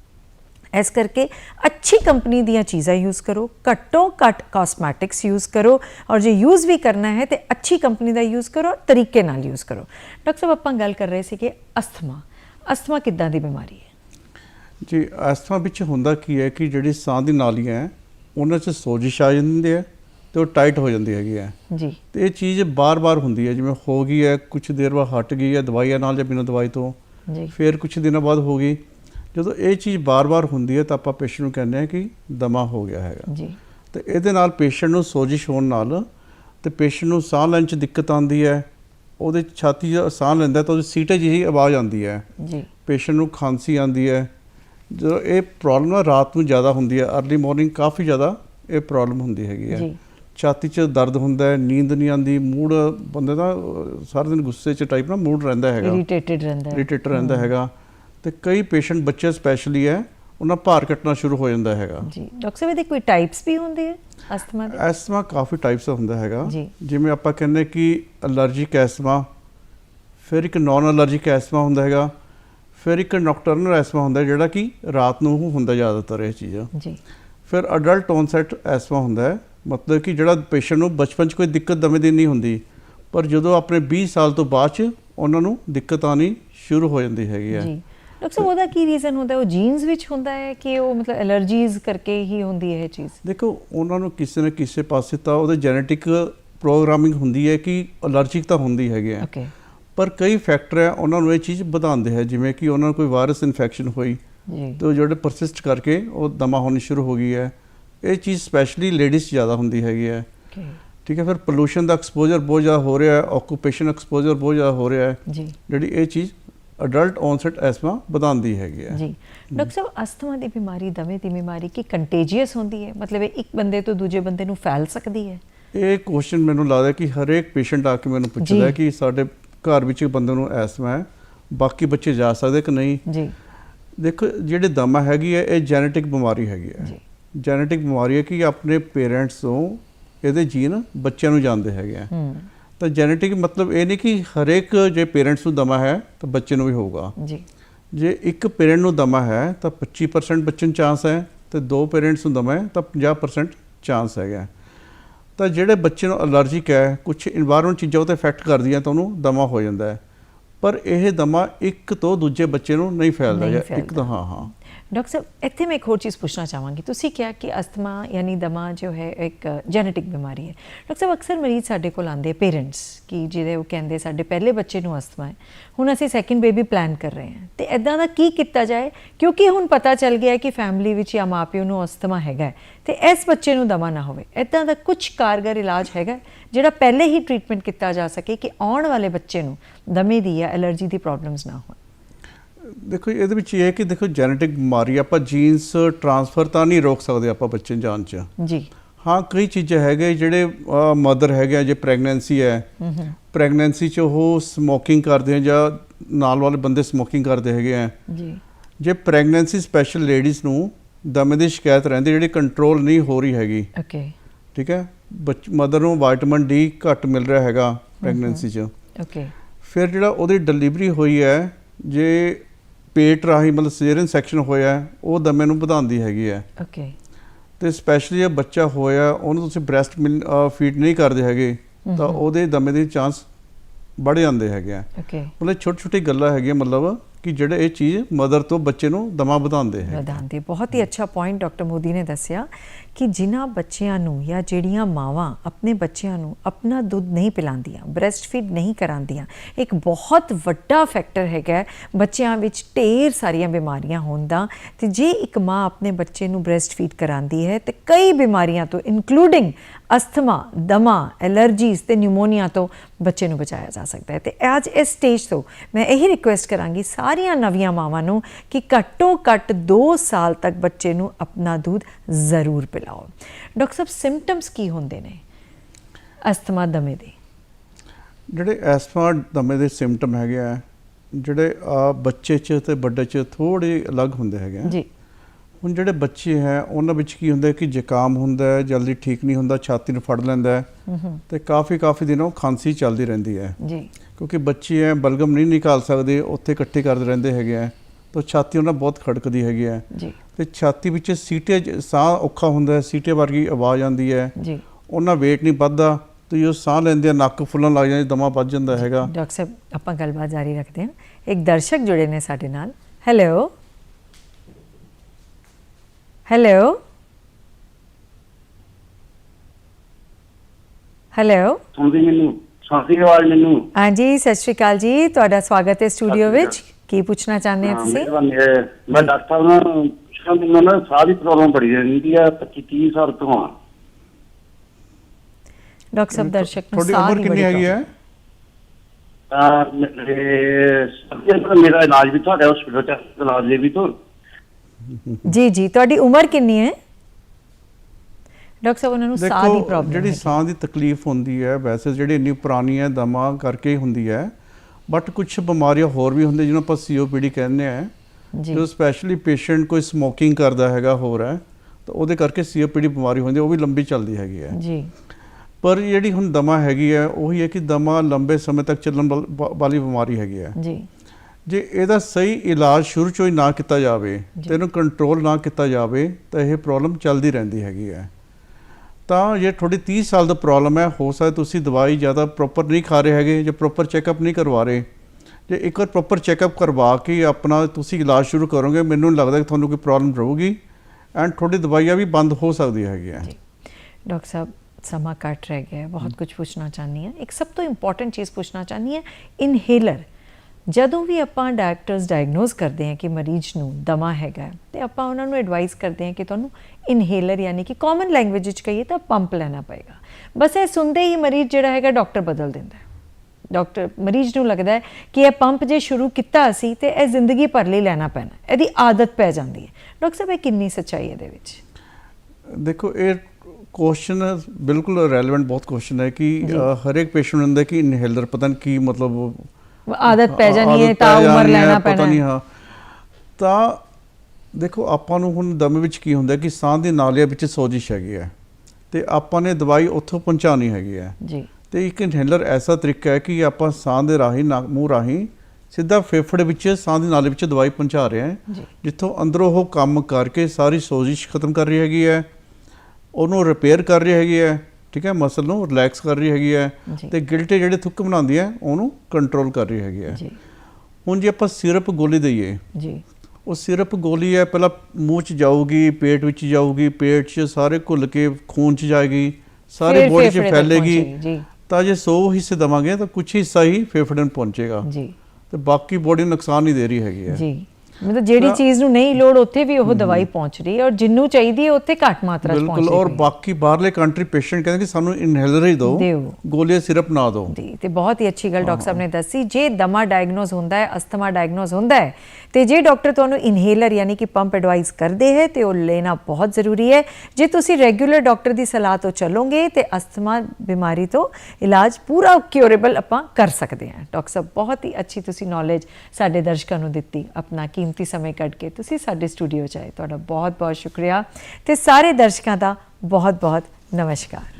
ਇਸ ਕਰਕੇ ਅੱਛੀ ਕੰਪਨੀ ਦੀਆਂ ਚੀਜ਼ਾਂ ਯੂਜ਼ ਕਰੋ, ਘੱਟੋ ਘੱਟ ਕਾਸਮੈਟਿਕਸ ਯੂਜ਼ ਕਰੋ ਔਰ ਜੇ ਯੂਜ਼ ਵੀ ਕਰਨਾ ਹੈ ਤੇ ਅੱਛੀ ਕੰਪਨੀ ਦਾ ਯੂਜ਼ ਕਰੋ, ਤਰੀਕੇ ਨਾਲ ਯੂਜ਼ ਕਰੋ। ਡਾਕਟਰ ਸਾਹਿਬ, ਆਪਾਂ ਗੱਲ ਕਰ ਰਹੇ ਸੀ ਕਿ ਅਸਥਮਾ। ਅਸਥਮਾ ਕਿੱਦਾਂ ਦੀ ਬਿਮਾਰੀ ਹੈ? ਜੀ ਐਸਥਮਾ ਵਿੱਚ ਹੁੰਦਾ ਕੀ ਹੈ ਕਿ ਜਿਹੜੀ ਸਾਹ ਦੀ ਨਾਲੀਆਂ ਹੈ ਉਹਨਾਂ 'ਚ ਸੋਜਿਸ਼ ਆ ਜਾਂਦੀ ਹੈ ਤੇ ਉਹ ਟਾਈਟ ਹੋ ਜਾਂਦੀ ਹੈਗੀ ਹੈ। ਜੀ। ਤੇ ਇਹ ਚੀਜ਼ ਬਾਰ-ਬਾਰ ਹੁੰਦੀ ਹੈ ਜਿਵੇਂ ਹੋ ਗਈ ਹੈ ਕੁਝ ਦੇਰ ਬਾਅਦ ਹਟ ਗਈ ਹੈ ਦਵਾਈਆਂ ਨਾਲ ਜਾਂ ਬਿਨਾਂ ਦਵਾਈ ਤੋਂ। ਜੀ। ਫਿਰ ਕੁਝ ਦਿਨਾਂ ਬਾਅਦ ਹੋ ਗਈ। ਜਦੋਂ ਇਹ ਚੀਜ਼ ਬਾਰ-ਬਾਰ ਹੁੰਦੀ ਹੈ ਤਾਂ ਆਪਾਂ ਪੇਸ਼ੈਂਟ ਨੂੰ ਕਹਿੰਦੇ ਹਾਂ ਕਿ ਦਮਾ ਹੋ ਗਿਆ ਹੈਗਾ। ਜੀ। ਤੇ ਇਹਦੇ ਨਾਲ ਪੇਸ਼ੈਂਟ ਨੂੰ ਸੋਜਿਸ਼ ਹੋਣ ਨਾਲ ਤੇ ਪੇਸ਼ੈਂਟ ਨੂੰ ਸਾਹ ਲੈਣ 'ਚ ਦਿੱਕਤ ਆਉਂਦੀ ਹੈ ਉਹਦੇ ਛਾਤੀ 'ਚ ਸਾਹ ਲੈਂਦਾ ਤਾਂ ਉਹਦੀ ਸੀਟੇ ਜਿਹੀ ਆਵਾਜ਼ ਆਉਂਦੀ ਹੈ। ਜੀ। ਪੇਸ਼ੈਂਟ ਨੂੰ ਖਾਂਸੀ ਆਉਂਦੀ ਹੈ। ਜਦੋਂ ਇਹ ਪ੍ਰੋਬਲਮ ਰਾਤ ਨੂੰ ਜ਼ਿਆਦਾ ਹੁੰਦੀ ਹੈ। अर्ਲੀ ਮਾਰਨਿੰਗ ਕਾਫੀ ਜ਼ਿਆਦਾ ਇਹ ਪ੍ਰੋਬਲਮ ਹੁੰਦੀ ਹੈਗੀ ਹੈ। ਛਾਤੀ 'ਚ ਦਰਦ ਹੁੰਦਾ ਹੈ ਨੀਂਦ ਨਹੀਂ ਆਉਂਦੀ ਮੂਡ ਬੰਦੇ ਦਾ ਸਾਰਾ ਦਿਨ ਗੁੱਸੇ 'ਚ ਟਾਈਪ ਨਾ ਮੂਡ ਰਹਿੰਦਾ ਹੈਗਾ। ਇਰੀਟੇਟਡ ਰਹਿੰਦਾ ਹੈ। ਇਰੀਟੇਟ ਰਹਿੰਦਾ ਹੈਗਾ। ਤੇ ਕਈ ਪੇਸ਼ੈਂਟ ਬੱਚੇ ਸਪੈਸ਼ਲੀ ਹੈ ਉਹਨਾਂ ਭਾਰ ਘਟਣਾ ਸ਼ੁਰੂ ਹੋ ਜਾਂਦਾ ਹੈਗਾ। ਜੀ ਡਾਕਟਰ ਸਾਹਿਬ ਇਹਦੇ ਕੋਈ ਟਾਈਪਸ ਵੀ ਹੁੰਦੇ ਹੈ ਅਸਥਮਾ ਦੇ? ਐਸਮਾ ਕਾਫੀ ਟਾਈਪਸ ਦਾ ਹੁੰਦਾ ਹੈਗਾ। ਜਿਵੇਂ ਆਪਾਂ ਕਹਿੰਦੇ ਕਿ ਅਲਰਜੀਕ ਐਸਮਾ ਫਿਰ ਇੱਕ ਨਾਨ ਅਲਰਜੀਕ ਐਸਮਾ ਹੁੰਦਾ ਹੈਗਾ ਫਿਰ ਇੱਕ ਨੋਕਟਰਨਲ ਐਸਮਾ ਹੁੰਦਾ ਜਿਹੜਾ ਕਿ ਰਾਤ ਨੂੰ ਹੁੰਦਾ ਜ਼ਿਆਦਾਤਰ ਇਹ ਚੀਜ਼। ਜੀ। ਫਿਰ ਅਡਲਟ ਔਨਸੈਟ ਐਸਮਾ ਹੁੰਦਾ ਹੈ ਮਤਲਬ ਕਿ ਜਿਹੜਾ ਪੇਸ਼ੈਂਟ ਨੂੰ ਬਚਪਨ 'ਚ ਕੋਈ ਦਿੱਕਤ ਦਮੇ ਦੀ ਨਹੀਂ ਹੁੰਦੀ ਪਰ ਜਦੋਂ ਆਪਣੇ 20 ਸਾਲ ਤੋਂ ਬਾਅਦ 'ਚ ਉਹਨਾਂ ਨੂੰ ਦਿੱਕਤ ਆਣੀ ਸ਼ੁਰੂ ਹੋ ਜਾਂਦੀ ਹੈਗੀ ਹੈ। ਜੀ। ਡਾਕਟਰ ਸਾਹਿਬ ਉਹਦਾ ਕੀ ਰੀਜ਼ਨ ਹੁੰਦਾ? ਹੈ ਉਹ ਜੀਨਸ ਵਿੱਚ ਹੁੰਦਾ ਹੈ ਕਿ ਉਹ ਮਤਲਬ ਐਲਰਜੀਜ਼ ਕਰਕੇ ਹੀ ਹੁੰਦੀ ਹੈ ਇਹ ਚੀਜ਼? ਦੇਖੋ ਉਹਨਾਂ ਨੂੰ ਕਿਸੇ ਨਾ ਕਿਸੇ ਪਾਸੇ ਤਾਂ ਉਹਦੇ ਜੈਨੇਟਿਕ ਪ੍ਰੋਗਰਾਮਿੰਗ ਹੁੰਦੀ ਹੈ ਕਿ ਅਲਰਜੀਕ ਤਾਂ ਹੁੰਦੀ ਹੈਗੀ ਓਕੇ ਪਰ ਕਈ ਫੈਕਟਰ ਹੈ ਉਹਨਾਂ ਨੂੰ ਇਹ ਚੀਜ਼ ਵਧਾਉਂਦੇ ਹੈ ਜਿਵੇਂ ਕਿ ਉਹਨਾਂ ਨੂੰ ਕੋਈ ਵਾਇਰਸ ਇਨਫੈਕਸ਼ਨ ਹੋਈ ਜੀ। ਤੇ ਉਹ ਜਿਹੜੇ ਪਰਸਿਸਟ ਕਰਕੇ ਉਹ ਦਮਾ ਹੋਣੀ ਸ਼ੁਰੂ ਹੋ ਗਈ ਹੈ। ਇਹ ਚੀਜ਼ ਸਪੈਸ਼ਲੀ ਲੇਡੀਜ਼ ਜ਼ਿਆਦਾ ਹੁੰਦੀ ਹੈਗੀ ਹੈ। ਠੀਕ ਹੈ ਫਿਰ ਪੋਲੂਸ਼ਨ ਦਾ ਐਕਸਪੋਜ਼ਰ ਬਹੁਤ ਜ਼ਿਆਦਾ ਹੋ ਰਿਹਾ ਹੈ ਆਕੂਪੇਸ਼ਨ ਐਕਸਪੋਜ਼ਰ ਬਹੁਤ ਜ਼ਿਆਦਾ ਹੋ ਰਿਹਾ ਹੈ। ਜੀ। ਜਿਹੜੀ ਇਹ ਚੀਜ਼ ਅਡਲਟ ਔਨਸੈਟ ਐਸਮਾ ਵਧਾਉਂਦੀ ਹੈਗੀ ਹੈ। ਜੀ। ਡਾਕਟਰ ਸਾਹਿਬ ਅਸਥਮਾ ਦੀ ਬਿਮਾਰੀ ਦਮੇ ਦੀ ਬਿਮਾਰੀ ਕੀ ਕੰਟੇਜੀਅਸ ਹੁੰਦੀ ਹੈ? ਮਤਲਬ ਇੱਕ ਬੰਦੇ ਤੋਂ ਦੂਜੇ ਬੰਦੇ ਨੂੰ ਫੈਲ ਸਕਦੀ ਹੈ? ਇਹ ਕੁਐਸਚਨ ਮੈਨੂੰ ਲੱਗਦਾ ਕਿ ਹਰੇਕ ਪੇਸ਼ੈਂਟ ਆ ਕੇ ਮੈਨੂੰ ਪੁੱਛਦਾ। ਕਿ ਸਾਡੇ ਘਰ ਵਿੱਚ ਬੰਦੇ ਨੂੰ ਐਸਮਾ ਹੈ ਬਾਕੀ ਬੱਚੇ ਜਾ ਸਕਦੇ ਕਿ ਨਹੀਂ? ਜੀ। ਦੇਖੋ ਜਿਹੜੇ ਦਮਾ ਹੈਗੀ ਹੈ ਇਹ ਜੈਨੇਟਿਕ ਬਿਮਾਰੀ ਹੈਗੀ ਹੈ। ਜੀ। ਜੈਨੇਟਿਕ ਬਿਮਾਰੀ ਹੈ ਕਿ ਆਪਣੇ ਪੇਰੈਂਟਸ ਤੋਂ ਇਹਦੇ ਜੀਨ ਬੱਚਿਆਂ ਨੂੰ ਜਾਂਦੇ ਹੈਗੇ ਆ ਹੂੰ। ਤਾਂ ਜੈਨੇਟਿਕ ਮਤਲਬ ਇਹ ਨਹੀਂ ਕਿ ਹਰੇਕ ਜੇ ਪੇਰੈਂਟਸ ਨੂੰ ਦਮਾ ਹੈ ਤਾਂ ਬੱਚੇ ਨੂੰ ਵੀ ਹੋਊਗਾ। ਜੀ। ਜੇ ਇੱਕ ਪੇਰੈਂਟ ਨੂੰ ਦਮਾ ਹੈ ਤਾਂ 25% ਬੱਚੇ ਨੂੰ ਚਾਂਸ ਹੈ ਤੇ ਦੋ ਪੇਰੈਂਟਸ ਨੂੰ ਦਮਾ ਹੈ ਤਾਂ 50% ਚਾਂਸ ਹੈਗਾ ਤਾਂ ਜਿਹੜੇ ਬੱਚੇ ਨੂੰ ਅਲਰਜੀਕ ਹੈ ਕੁਝ এনवायरमेंट ਚੀਜ਼ਾਂ ਉਤੇ ਇਫੈਕਟ ਕਰਦੀਆਂ ਤਾਂ ਉਹਨੂੰ ਦਮਾ ਹੋ ਜਾਂਦਾ ਹੈ। ਪਰ ਇਹ ਦਮਾ ਇੱਕ ਤੋਂ ਦੂਜੇ ਬੱਚੇ ਨੂੰ ਨਹੀਂ ਫੈਲਦਾ। ਇੱਕ ਤਾਂ ਹਾਂ ਹਾਂ। ਡਾਕਟਰ ਸਾਹਿਬ ਇੱਥੇ ਮੈਂ ਇੱਕ ਹੋਰ ਚੀਜ਼ ਪੁੱਛਣਾ ਚਾਹਾਂਗੀ ਤੁਸੀਂ ਕਿਹਾ ਕਿ ਅਸਥਮਾ ਯਾਨੀ ਦਮਾ ਜੋ ਹੈ ਇੱਕ ਜੈਨੇਟਿਕ ਬਿਮਾਰੀ ਹੈ ਡਾਕਟਰ ਸਾਹਿਬ ਅਕਸਰ ਮਰੀਜ਼ ਸਾਡੇ ਕੋਲ ਆਉਂਦੇ ਪੇਰੈਂਟਸ ਕਿ ਜਿਹਦੇ ਉਹ ਕਹਿੰਦੇ ਸਾਡੇ ਪਹਿਲੇ ਬੱਚੇ ਨੂੰ ਅਸਥਮਾ ਹੈ ਹੁਣ ਅਸੀਂ ਸੈਕਿੰਡ ਬੇਬੀ ਪਲਾਨ ਕਰ ਰਹੇ ਹਾਂ ਤੇ ਇਦਾਂ ਦਾ ਕੀ ਕੀਤਾ ਜਾਏ ਕਿਉਂਕਿ ਹੁਣ ਪਤਾ ਚੱਲ ਗਿਆ ਕਿ ਫੈਮਿਲੀ ਵਿੱਚ ਜਾਂ ਮਾਪਿਓ ਨੂੰ ਅਸਥਮਾ ਹੈਗਾ ਹੈ ਤੇ ਇਸ ਬੱਚੇ ਨੂੰ ਦਮਾ ਨਾ ਹੋਵੇ ਇਦਾਂ ਦਾ ਕੁਝ ਕਾਰਗਰ ਇਲਾਜ ਹੈਗਾ ਜਿਹੜਾ ਪਹਿਲੇ ਹੀ ਟ੍ਰੀਟਮੈਂਟ ਕੀਤਾ ਜਾ ਸਕੇ ਕਿ ਆਉਣ ਵਾਲੇ ਬੱਚੇ ਨੂੰ ਦਮੇ ਦੀ ਜਾਂ ਐਲਰਜੀ ਦੀ ਪ੍ਰੋਬਲਮਸ ਨਾ ਹੋਣ ਦੇਖੋ ਇਹਦੇ ਵਿੱਚ ਇਹ ਹੈ ਕਿ ਦੇਖੋ ਜੈਨੇਟਿਕ ਬਿਮਾਰੀ ਆਪਾਂ ਜੀਨਸ ਟਰਾਂਸਫਰ ਤਾਂ ਨਹੀਂ ਰੋਕ ਸਕਦੇ ਆਪਾਂ ਬੱਚੇ ਨੂੰ ਜਾਣ ਚ। ਜੀ। ਹਾਂ ਕਈ ਚੀਜ਼ਾਂ ਹੈਗੇ ਜਿਹੜੇ ਮਦਰ ਹੈਗੇ ਜੇ ਪ੍ਰੈਗਨੈਂਸੀ ਹੂੰ ਪ੍ਰੈਗਨੈਂਸੀ ਚ ਉਹ ਸਮੋਕਿੰਗ ਕਰਦੇ ਆ ਜਾਂ ਨਾਲ ਵਾਲੇ ਬੰਦੇ ਸਮੋਕਿੰਗ ਕਰਦੇ ਹੈਗੇ ਆ। ਜੀ। ਜੇ ਪ੍ਰੈਗਨੈਂਸੀ ਸਪੈਸ਼ਲ ਲੇਡੀਜ਼ ਨੂੰ ਦਮੇ ਦੀ ਸ਼ਿਕਾਇਤ ਰਹਿੰਦੀ ਜਿਹੜੀ ਕੰਟਰੋਲ ਨਹੀਂ ਹੋ ਰਹੀ ਹੈਗੀ ਓਕੇ ਠੀਕ ਹੈ? ਮਦਰ ਨੂੰ ਵਿਟਾਮਿਨ ਡੀ ਘੱਟ ਮਿਲ ਰਿਹਾ ਹੈਗਾ ਪ੍ਰੈਗਨੈਂਸੀ 'ਚ। ਓਕੇ ਫਿਰ ਜਿਹੜਾ ਉਹਦੀ ਡਿਲੀਵਰੀ ਹੋਈ ਹੈ ਜੇ ਪੇਟ ਰਾਹੀਂ ਮਤਲਬ ਸਿਜ਼ੇਰੀਅਨ ਸੈਕਸ਼ਨ ਹੋਇਆ ਉਹ ਦਮੇ ਨੂੰ ਵਧਾਉਂਦੀ ਹੈਗੀ ਹੈ। ਓਕੇ ਤੇ ਸਪੈਸ਼ਲੀ ਜੇ ਬੱਚਾ ਹੋਇਆ ਉਹਨੂੰ ਤੁਸੀਂ ਬ੍ਰੈਸਟ ਫੀਡ ਨਹੀਂ ਕਰਦੇ ਹੈਗੇ ਤਾਂ ਉਹਦੇ ਦਮੇ ਦੇ ਚਾਂਸ ਵੱਧ ਜਾਂਦੇ ਹੈਗੇ ਆ ਓਕੇ ਮਤਲਬ ਛੋਟੀ ਛੋਟੀ ਗੱਲਾਂ ਹੈਗੀਆਂ ਮਤਲਬ ਕਿ ਜਿਹੜੇ ਇਹ ਚੀਜ਼ ਮਦਰ ਤੋਂ ਬੱਚੇ ਨੂੰ ਦਮਾ ਵਧਾਉਂਦੇ ਹੈ ਵਧਾਉਂਦੇ। ਬਹੁਤ ਹੀ ਅੱਛਾ ਪੁਆਇੰਟ ਡਾਕਟਰ ਮੋਦੀ ਨੇ ਦੱਸਿਆ। ਕਿ ਜਿਨ੍ਹਾਂ ਬੱਚਿਆਂ ਨੂੰ ਜਾਂ ਜਿਹੜੀਆਂ ਮਾਵਾਂ ਆਪਣੇ ਬੱਚਿਆਂ ਨੂੰ ਆਪਣਾ ਦੁੱਧ ਨਹੀਂ ਪਿਲਾਉਂਦੀਆਂ ਬ੍ਰੈਸਟ ਫੀਡ ਨਹੀਂ ਕਰਾਉਂਦੀਆਂ, ਇੱਕ ਬਹੁਤ ਵੱਡਾ ਫੈਕਟਰ ਹੈਗਾ ਬੱਚਿਆਂ ਵਿੱਚ ਢੇਰ ਸਾਰੀਆਂ ਬਿਮਾਰੀਆਂ ਹੋਣ ਦਾ, ਤੇ ਜੇ ਇੱਕ ਮਾਂ ਆਪਣੇ ਬੱਚੇ ਨੂੰ ਬ੍ਰੈਸਟ ਫੀਡ ਕਰਾਉਂਦੀ ਹੈ, ਤੇ ਕਈ ਬਿਮਾਰੀਆਂ ਤੋਂ ਇਨਕਲੂਡਿੰਗ ਅਸਥਮਾ ਦਮਾ ਐਲਰਜੀਜ਼ ਤੇ ਨਿਊਮੋਨੀਆ ਤੋਂ ਬੱਚੇ ਨੂੰ ਬਚਾਇਆ ਜਾ ਸਕਦਾ ਹੈ। ਤੇ ਅੱਜ ਇਸ ਸਟੇਜ ਤੋਂ ਮੈਂ ਇਹੀ ਰਿਕੁਐਸਟ ਕਰਾਂਗੀ ਸਾਰੀਆਂ ਨਵੀਆਂ ਮਾਵਾਂ ਨੂੰ ਕਿ ਘੱਟੋ ਘੱਟ 2 ਸਾਲ ਤੱਕ ਬੱਚੇ ਨੂੰ ਆਪਣਾ ਦੁੱਧ ਜ਼ਰੂਰ ਪਿਲਾਓ। ਡਾਕਟਰ ਸਾਹਿਬ ਸਿੰਪਟਮਸ ਕੀ ਹੁੰਦੇ ਨੇ? ਅਸਥਮਾ ਦਮੇ ਦੇ। ਜਿਹੜੇ ਐਸਮਾ ਦਮੇ ਦੇ ਸਿੰਪਟਮ ਹੈਗੇ ਆ ਜਿਹੜੇ ਆ ਬੱਚੇ 'ਚ ਤੇ ਵੱਡੇ 'ਚ ਥੋੜੇ ਅਲੱਗ ਹੁੰਦੇ ਹੈਗੇ ਆ। ਜੀ। ਹੁਣ ਜਿਹੜੇ ਬੱਚੇ ਹੈ ਉਹਨਾਂ ਵਿੱਚ ਕੀ ਹੁੰਦਾ ਕਿ ਜ਼ੁਕਾਮ ਹੁੰਦਾ ਹੈ ਜਲਦੀ ਠੀਕ ਨਹੀਂ ਹੁੰਦਾ ਛਾਤੀ ਨੂੰ ਫੜ ਲੈਂਦਾ ਹੈ ਤੇ ਕਾਫੀ ਕਾਫੀ ਦਿਨੋਂ ਖਾਂਸੀ ਚੱਲਦੀ ਰਹਿੰਦੀ ਹੈ। ਜੀ। ਕਿਉਂਕਿ ਬੱਚੇ ਹੈ ਬਲਗਮ ਨਹੀਂ ਨਿਕਾਲ ਸਕਦੇ ਉੱਥੇ ਇਕੱਠੇ ਕਰਦੇ ਰਹਿੰਦੇ ਹੈਗੇ ਆ ਤਾਂ ਛਾਤੀ ਉਹਨਾਂ ਬਹੁਤ ਖੜਕਦੀ ਹੈਗੀ ਹੈ। ਜੀ। ਤੇ ਛਾਤੀ ਵਿੱਚ ਸੀਟੇ ਸਾਹ ਔਖਾ ਹੁੰਦਾ ਹੈ ਸੀਟੇ ਵਰਗੀ ਆਵਾਜ਼ ਆਉਂਦੀ ਹੈ। ਜੀ। ਉਹਨਾਂ weight ਨਹੀਂ ਵੱਧਦਾ ਤੇ ਜੋ ਸਾਹ ਲੈਂਦੇ ਆ ਨੱਕ ਫੁੱਲਣ ਲੱਗ ਜਾਂਦਾ ਦਮਾ ਵੱਜ ਜਾਂਦਾ ਹੈਗਾ। ਡਾਕਟਰ ਸਾਹਿਬ ਆਪਾਂ ਗੱਲਬਾਤ ਜਾਰੀ ਰੱਖਦੇ ਹਾਂ। ਇੱਕ ਦਰਸ਼ਕ ਜੁੜੇ ਨੇ ਸਾਡੇ ਨਾਲ। ਹੈਲੋ ਹੈਲੋ ਹੈਲੋ ਸੁਣਦੀ ਮੈਨੂੰ? ਸੁਣਦੀ ਆਵਾਜ਼ ਮੈਨੂੰ? ਹਾਂਜੀ ਸਤਿ ਸ਼੍ਰੀ ਅਕਾਲ ਜੀ। ਤੁਹਾਡਾ ਸਵਾਗਤ ਹੈ ਸਟੂਡੀਓ ਵਿੱਚ। ਕੀ ਪੁੱਛਣਾ ਚਾਹੁੰਦੇ ਹੋ ਹਾਂ, ਤੁਸੀਂ? ਮਿਹਰਬਾਨੀ ਹੈ। ਮੈਂ ਡਾਕਟਰ ਸਾਹਿਬ ਨਾਲ ਪੁੱਛਣਾ ਮੈਨੂੰ ਨਾ ਸਾਹ ਦੀ ਪ੍ਰੋਬਲਮ ਬੜੀ ਰਹਿੰਦੀ ਆ 25 30 ਸਾਲ ਤੋਂ ਆ। ਡਾਕਟਰ ਸਾਹਿਬ ਦਰਸ਼ਕ ਨੂੰ ਤੁਹਾਡੀ ਸਾਹ ਉਮਰ ਦੀ ਕਿੰਨੀ ਬੜੀ ਹੈਗੀ ਹੈ? ਤਾਂ ਮੇਰੇ ਸਭੇ ਤੋਂ ਮੇਰਾ ਇਲਾਜ ਵੀ ਤੁਹਾਡੇ ਹਸਪੀਟਲ ਚ ਇਲਾਜ ਦੇ ਵੀ ਤੋਂ। problem- ਜੀ ਜੀ ਤੁਹਾਡੀ ਉਮਰ ਕਿੰਨੀ ਹੈ? ਡਾਕਟਰ ਸਾਹਿਬ ਉਹਨਾਂ ਨੂੰ ਸਾਹ ਦੀ ਪ੍ਰੋਬਲਮ ਜਿਹੜੀ ਸਾਹ ਦੀ ਤਕਲੀਫ ਹੁੰਦੀ ਹੈ ਵੈਸੇ ਜਿਹੜੀ ਇੰਨੀ ਪੁਰਾਣੀ ਹੈ ਦਮਾ ਕਰਕੇ ਹੀ ਹੁੰਦੀ ਹੈ ਬਟ ਕੁਝ ਬਿਮਾਰੀਆਂ ਹੋਰ ਵੀ ਹੁੰਦੀਆਂ ਜਿਹਨੂੰ ਆਪਾਂ ਸੀਓਪੀਡੀ ਕਹਿੰਦੇ ਆ ਜੀ। ਜੋ ਸਪੈਸ਼ਲੀ ਪੇਸ਼ੈਂਟ ਕੋਈ ਸਮੋਕਿੰਗ ਕਰਦਾ ਹੈਗਾ ਹੋਰ ਹੈ ਤਾਂ ਉਹਦੇ ਕਰਕੇ ਸੀਓਪੀਡੀ ਬਿਮਾਰੀ ਹੁੰਦੀ ਹੈ ਉਹ ਵੀ ਲੰਬੀ ਚੱਲਦੀ ਹੈਗੀ ਹੈ। ਜੀ। ਪਰ ਜਿਹੜੀ ਹੁਣ ਦਮਾ ਹੈਗੀ ਹੈ ਉਹੀ ਹੈ ਕਿ ਦਮਾ ਲੰਬੇ ਸਮੇਂ ਤੱਕ ਚੱਲਣ ਵਾਲੀ ਬਿਮਾਰੀ ਹੈਗੀ ਹੈ। ਜੀ। ਜੇ ਇਹਦਾ ਸਹੀ ਇਲਾਜ ਸ਼ੁਰੂ ਚੋਂ ਹੀ ਨਾ ਕੀਤਾ ਜਾਵੇ ਤੇ ਇਹਨੂੰ ਕੰਟਰੋਲ ਨਾ ਕੀਤਾ ਜਾਵੇ ਤਾਂ ਇਹ ਪ੍ਰੋਬਲਮ ਚੱਲਦੀ ਰਹਿੰਦੀ ਹੈਗੀ ਹੈ। ਤਾਂ ਜੇ ਤੁਹਾਡੀ 30 ਸਾਲ ਦਾ ਪ੍ਰੋਬਲਮ ਹੈ ਹੋ ਸਕਦਾ ਤੁਸੀਂ ਦਵਾਈ ਜ਼ਿਆਦਾ ਪ੍ਰੋਪਰ ਨਹੀਂ ਖਾ ਰਹੇ ਹੈਗੇ ਜਾਂ ਪ੍ਰੋਪਰ ਚੈੱਕਅਪ ਨਹੀਂ ਕਰਵਾ ਰਹੇ। ਜੇ ਇੱਕ ਵਾਰ ਪ੍ਰੋਪਰ ਚੈੱਕਅਪ ਕਰਵਾ ਕੇ ਆਪਣਾ ਤੁਸੀਂ ਇਲਾਜ ਸ਼ੁਰੂ ਕਰੋਗੇ ਮੈਨੂੰ ਲੱਗਦਾ ਕਿ ਤੁਹਾਨੂੰ ਕੋਈ ਪ੍ਰੋਬਲਮ ਰਹੂਗੀ ਐਂਡ ਤੁਹਾਡੀ ਦਵਾਈਆਂ ਵੀ ਬੰਦ ਹੋ ਸਕਦੀ ਹੈਗੀ ਹੈ ਡਾਕਟਰ ਸਾਹਿਬ ਸਮਾਂ ਘੱਟ ਰਹਿ ਗਿਆ ਹੈ। ਬਹੁਤ ਕੁਝ ਪੁੱਛਣਾ ਚਾਹਨੀ ਹਾਂ। ਇੱਕ ਸਭ ਤੋਂ ਇੰਪੋਰਟੈਂਟ ਚੀਜ਼ ਪੁੱਛਣਾ ਚਾਹਨੀ ਹਾਂ ਇਨਹੇਲਰ ਜਦੋਂ ਵੀ ਆਪਾਂ ਡਾਕਟਰਸ ਡਾਇਗਨੋਸ ਕਰਦੇ ਹਾਂ ਕਿ ਮਰੀਜ਼ ਨੂੰ ਦਮਾ ਹੈਗਾ ਤੇ ਆਪਾਂ ਉਹਨਾਂ ਨੂੰ ਐਡਵਾਈਸ ਕਰਦੇ ਹਾਂ ਕਿ ਤੁਹਾਨੂੰ ਇਨਹੇਲਰ ਯਾਨੀ ਕਿ ਕਾਮਨ ਲੈਂਗੁਏਜ ਵਿੱਚ ਕਹੀਏ ਤਾਂ ਪੰਪ ਲੈਣਾ ਪਏਗਾ। ਬਸ ਇਹ ਸੁਣਦੇ ਹੀ ਮਰੀਜ਼ ਜਿਹੜਾ ਹੈਗਾ ਡਾਕਟਰ ਬਦਲ ਦਿੰਦਾ ਹੈ। ਡਾਕਟਰ ਮਰੀਜ਼ ਨੂੰ ਲੱਗਦਾ ਹੈ ਕਿ ਇਹ ਪੰਪ ਜੇ ਸ਼ੁਰੂ ਕੀਤਾ ਅਸੀਂ ਤੇ ਇਹ ਜ਼ਿੰਦਗੀ ਭਰ ਲਈ ਲੈਣਾ ਪੈਣਾ ਇਹਦੀ ਆਦਤ ਪੈ ਜਾਂਦੀ ਹੈ। ਡਾਕਟਰ ਸਾਹਿਬ ਇਹ ਕਿੰਨੀ ਸੱਚਾਈ ਹੈ ਇਹਦੇ ਵਿੱਚ? ਦੇਖੋ ਇਹ ਕੁਐਸਚਨ ਬਿਲਕੁਲ ਰੈਲੇਵੈਂਟ ਬਹੁਤ ਕੁਐਸਚਨ ਹੈ ਕਿ ਹਰ ਇੱਕ ਪੇਸ਼ੈਂਟ ਨੂੰ ਹੁੰਦਾ ਕਿ ਇਨਹੇਲਰ ਪਤਾ ਨਹੀਂ ਕੀ ਮਤਲਬ ਆਦਤ ਪੈ ਜਾਣੀ ਹੈ ਤਾਂ ਉਮਰ ਲੈਣਾ ਪਤਾ ਪੈਣਾ। ਨਹੀਂ ਹੈ। ਤਾਂ ਦੇਖੋ ਆਪਾਂ ਨੂੰ ਹੁਣ ਦਮ ਵਿੱਚ ਕੀ ਹੁੰਦਾ ਕਿ ਸਾਹ ਦੀ ਨਾਲੀਆਂ ਵਿੱਚ ਸੋਜਿਸ਼ ਹੈਗੀ ਹੈ ਤੇ ਆਪਾਂ ਨੇ ਦਵਾਈ ਉੱਥੋਂ ਪਹੁੰਚਾਉਣੀ ਹੈਗੀ ਹੈ। ਜੀ। ਤੇ ਇੱਕ ਇਨਹੇਲਰ ਐਸਾ ਤਰੀਕਾ ਹੈ ਕਿ ਆਪਾਂ ਸਾਹ ਦੇ ਰਾਹੀਂ ਨਾ ਮੂੰਹ ਰਾਹੀਂ ਸਿੱਧਾ ਫੇਫੜੇ ਵਿੱਚ ਸਾਹ ਦੀ ਨਾਲੀ ਵਿੱਚ ਦਵਾਈ ਪਹੁੰਚਾ ਰਹੇ ਹਾਂ। ਜਿੱਥੋਂ ਅੰਦਰੋਂ ਉਹ ਕੰਮ ਕਰਕੇ ਸਾਰੀ ਸੋਜਿਸ਼ ਖਤਮ ਕਰ ਰਹੀ ਹੈਗੀ ਹੈ ਉਹਨੂੰ ਰਿਪੇਅਰ ਕਰ ਰਹੀ ਹੈਗੀ ਹੈ। ਠੀਕ ਹੈ ਮਸਲ ਨੂੰ ਰਿਲੈਕਸ ਕਰ ਰਹੀ ਹੈਗੀ ਹੈ। ਤੇ ਗਿਲਟੇ ਜਿਹੜੇ ਥੁੱਕ ਬਣਾਉਂਦੀ ਹੈ ਉਹਨੂੰ ਕੰਟਰੋਲ ਕਰ ਰਹੀ ਹੈਗੀ ਹੈ। ਜੀ। ਹੁਣ ਜੇ ਆਪਾਂ ਸਿਰਪ ਗੋਲੀ ਦਈਏ ਜੀ। ਉਹ ਸਿਰਪ ਗੋਲੀ ਹੈ ਪਹਿਲਾਂ ਮੂੰਹ 'ਚ ਜਾਊਗੀ ਪੇਟ ਵਿੱਚ ਜਾਊਗੀ ਪੇਟ 'ਚ ਸਾਰੇ ਘੁੱਲ ਕੇ ਖੂਨ 'ਚ ਜਾਏਗੀ ਸਾਰੇ ਬੋਡੀ 'ਚ ਫੈਲੇਗੀ। ਤਾਂ ਜੇ 100 ਹਿੱਸੇ ਦਵਾਂਗੇ ਤਾਂ ਕੁਝ ਹਿੱਸਾ ਹੀ ਫੇਫੜੇ ਨੂੰ ਪਹੁੰਚੇਗਾ। ਜੀ। ਤੇ ਬਾਕੀ ਬੋਡੀ ਨੂੰ ਨੁਕਸਾਨ ਨਹੀਂ ਦੇ ਰਹੀ ਹੈਗੀ ਹੈ। ਜੀ। ਮਤਲਬ ਜਿਹੜੀ ਚੀਜ਼ ਨੂੰ ਨਹੀਂ ਲੋੜ ਉੱਥੇ ਵੀ ਉਹ ਦਵਾਈ ਪਹੁੰਚ ਰਹੀ ਹੈ ਔਰ ਜਿੰਨੂੰ ਚਾਹੀਦੀ ਹੈ ਉੱਥੇ ਘੱਟ ਮਾਤਰਾ 'ਚ ਪਹੁੰਚ ਬਿਲਕੁਲ ਔਰ ਬਾਕੀ ਬਾਹਰਲੇ ਕੰਟਰੀ ਪੇਸ਼ੈਂਟ ਕਹਿੰਦੇ ਕਿ ਸਾਨੂੰ ਇਨਹੇਲਰ ਹੀ ਦਿਓ ਦਿਓ। ਗੋਲੀਆਂ ਸਿਰਪ ਨਾ ਦਿਓ ਜੀ ਤੇ ਬਹੁਤ ਹੀ ਅੱਛੀ ਗੱਲ ਡਾਕਟਰ ਸਾਹਿਬ ਨੇ ਦੱਸੀ ਜੇ ਦਮਾ ਡਾਇਗਨੋਸ ਹੁੰਦਾ ਹੈ ਅਸਥਮਾ ਡਾਇਗਨੋਸ ਹੁੰਦਾ ਹੈ ਤੇ ਜੇ ਡਾਕਟਰ ਤੁਹਾਨੂੰ ਇਨਹੇਲਰ ਯਾਨੀ ਕਿ ਪੰਪ ਐਡਵਾਈਸ ਕਰਦੇ ਹੈ ਤੇ ਉਹ ਲੈਣਾ ਬਹੁਤ ਜ਼ਰੂਰੀ ਹੈ। ਜੇ ਤੁਸੀਂ ਰੈਗੂਲਰ ਡਾਕਟਰ ਦੀ ਸਲਾਹ ਤੋਂ ਚੱਲੋਗੇ ਤੇ ਅਸਥਮਾ ਬਿਮਾਰੀ ਤੋਂ ਇਲਾਜ ਪੂਰਾ ਕਿਉਰੇਬਲ ਆਪਾਂ ਕਰ ਸਕਦੇ ਹਾਂ। ਡਾਕਟਰ ਸਾਹਿਬ, ਬਹੁਤ ਹੀ ਅੱਛੀ ਤੁਸੀਂ ਨੌਲੇਜ ਸਾਡੇ ਦਰਸ਼ਕਾਂ ਨੂੰ ਦਿੱਤੀ, ਆਪਣਾ ਕੀਮਤੀ ਸਮੇਂ ਕੱਢ ਕੇ। ਤੁਸੀਂ ਸਾਡੇ ਸਟੂਡੀਓ 'ਚ ਆਏ, ਤੁਹਾਡਾ ਬਹੁਤ ਬਹੁਤ ਸ਼ੁਕਰੀਆ। ਤੇ ਸਾਰੇ ਦਰਸ਼ਕਾਂ ਦਾ ਬਹੁਤ ਬਹੁਤ ਨਮਸਕਾਰ।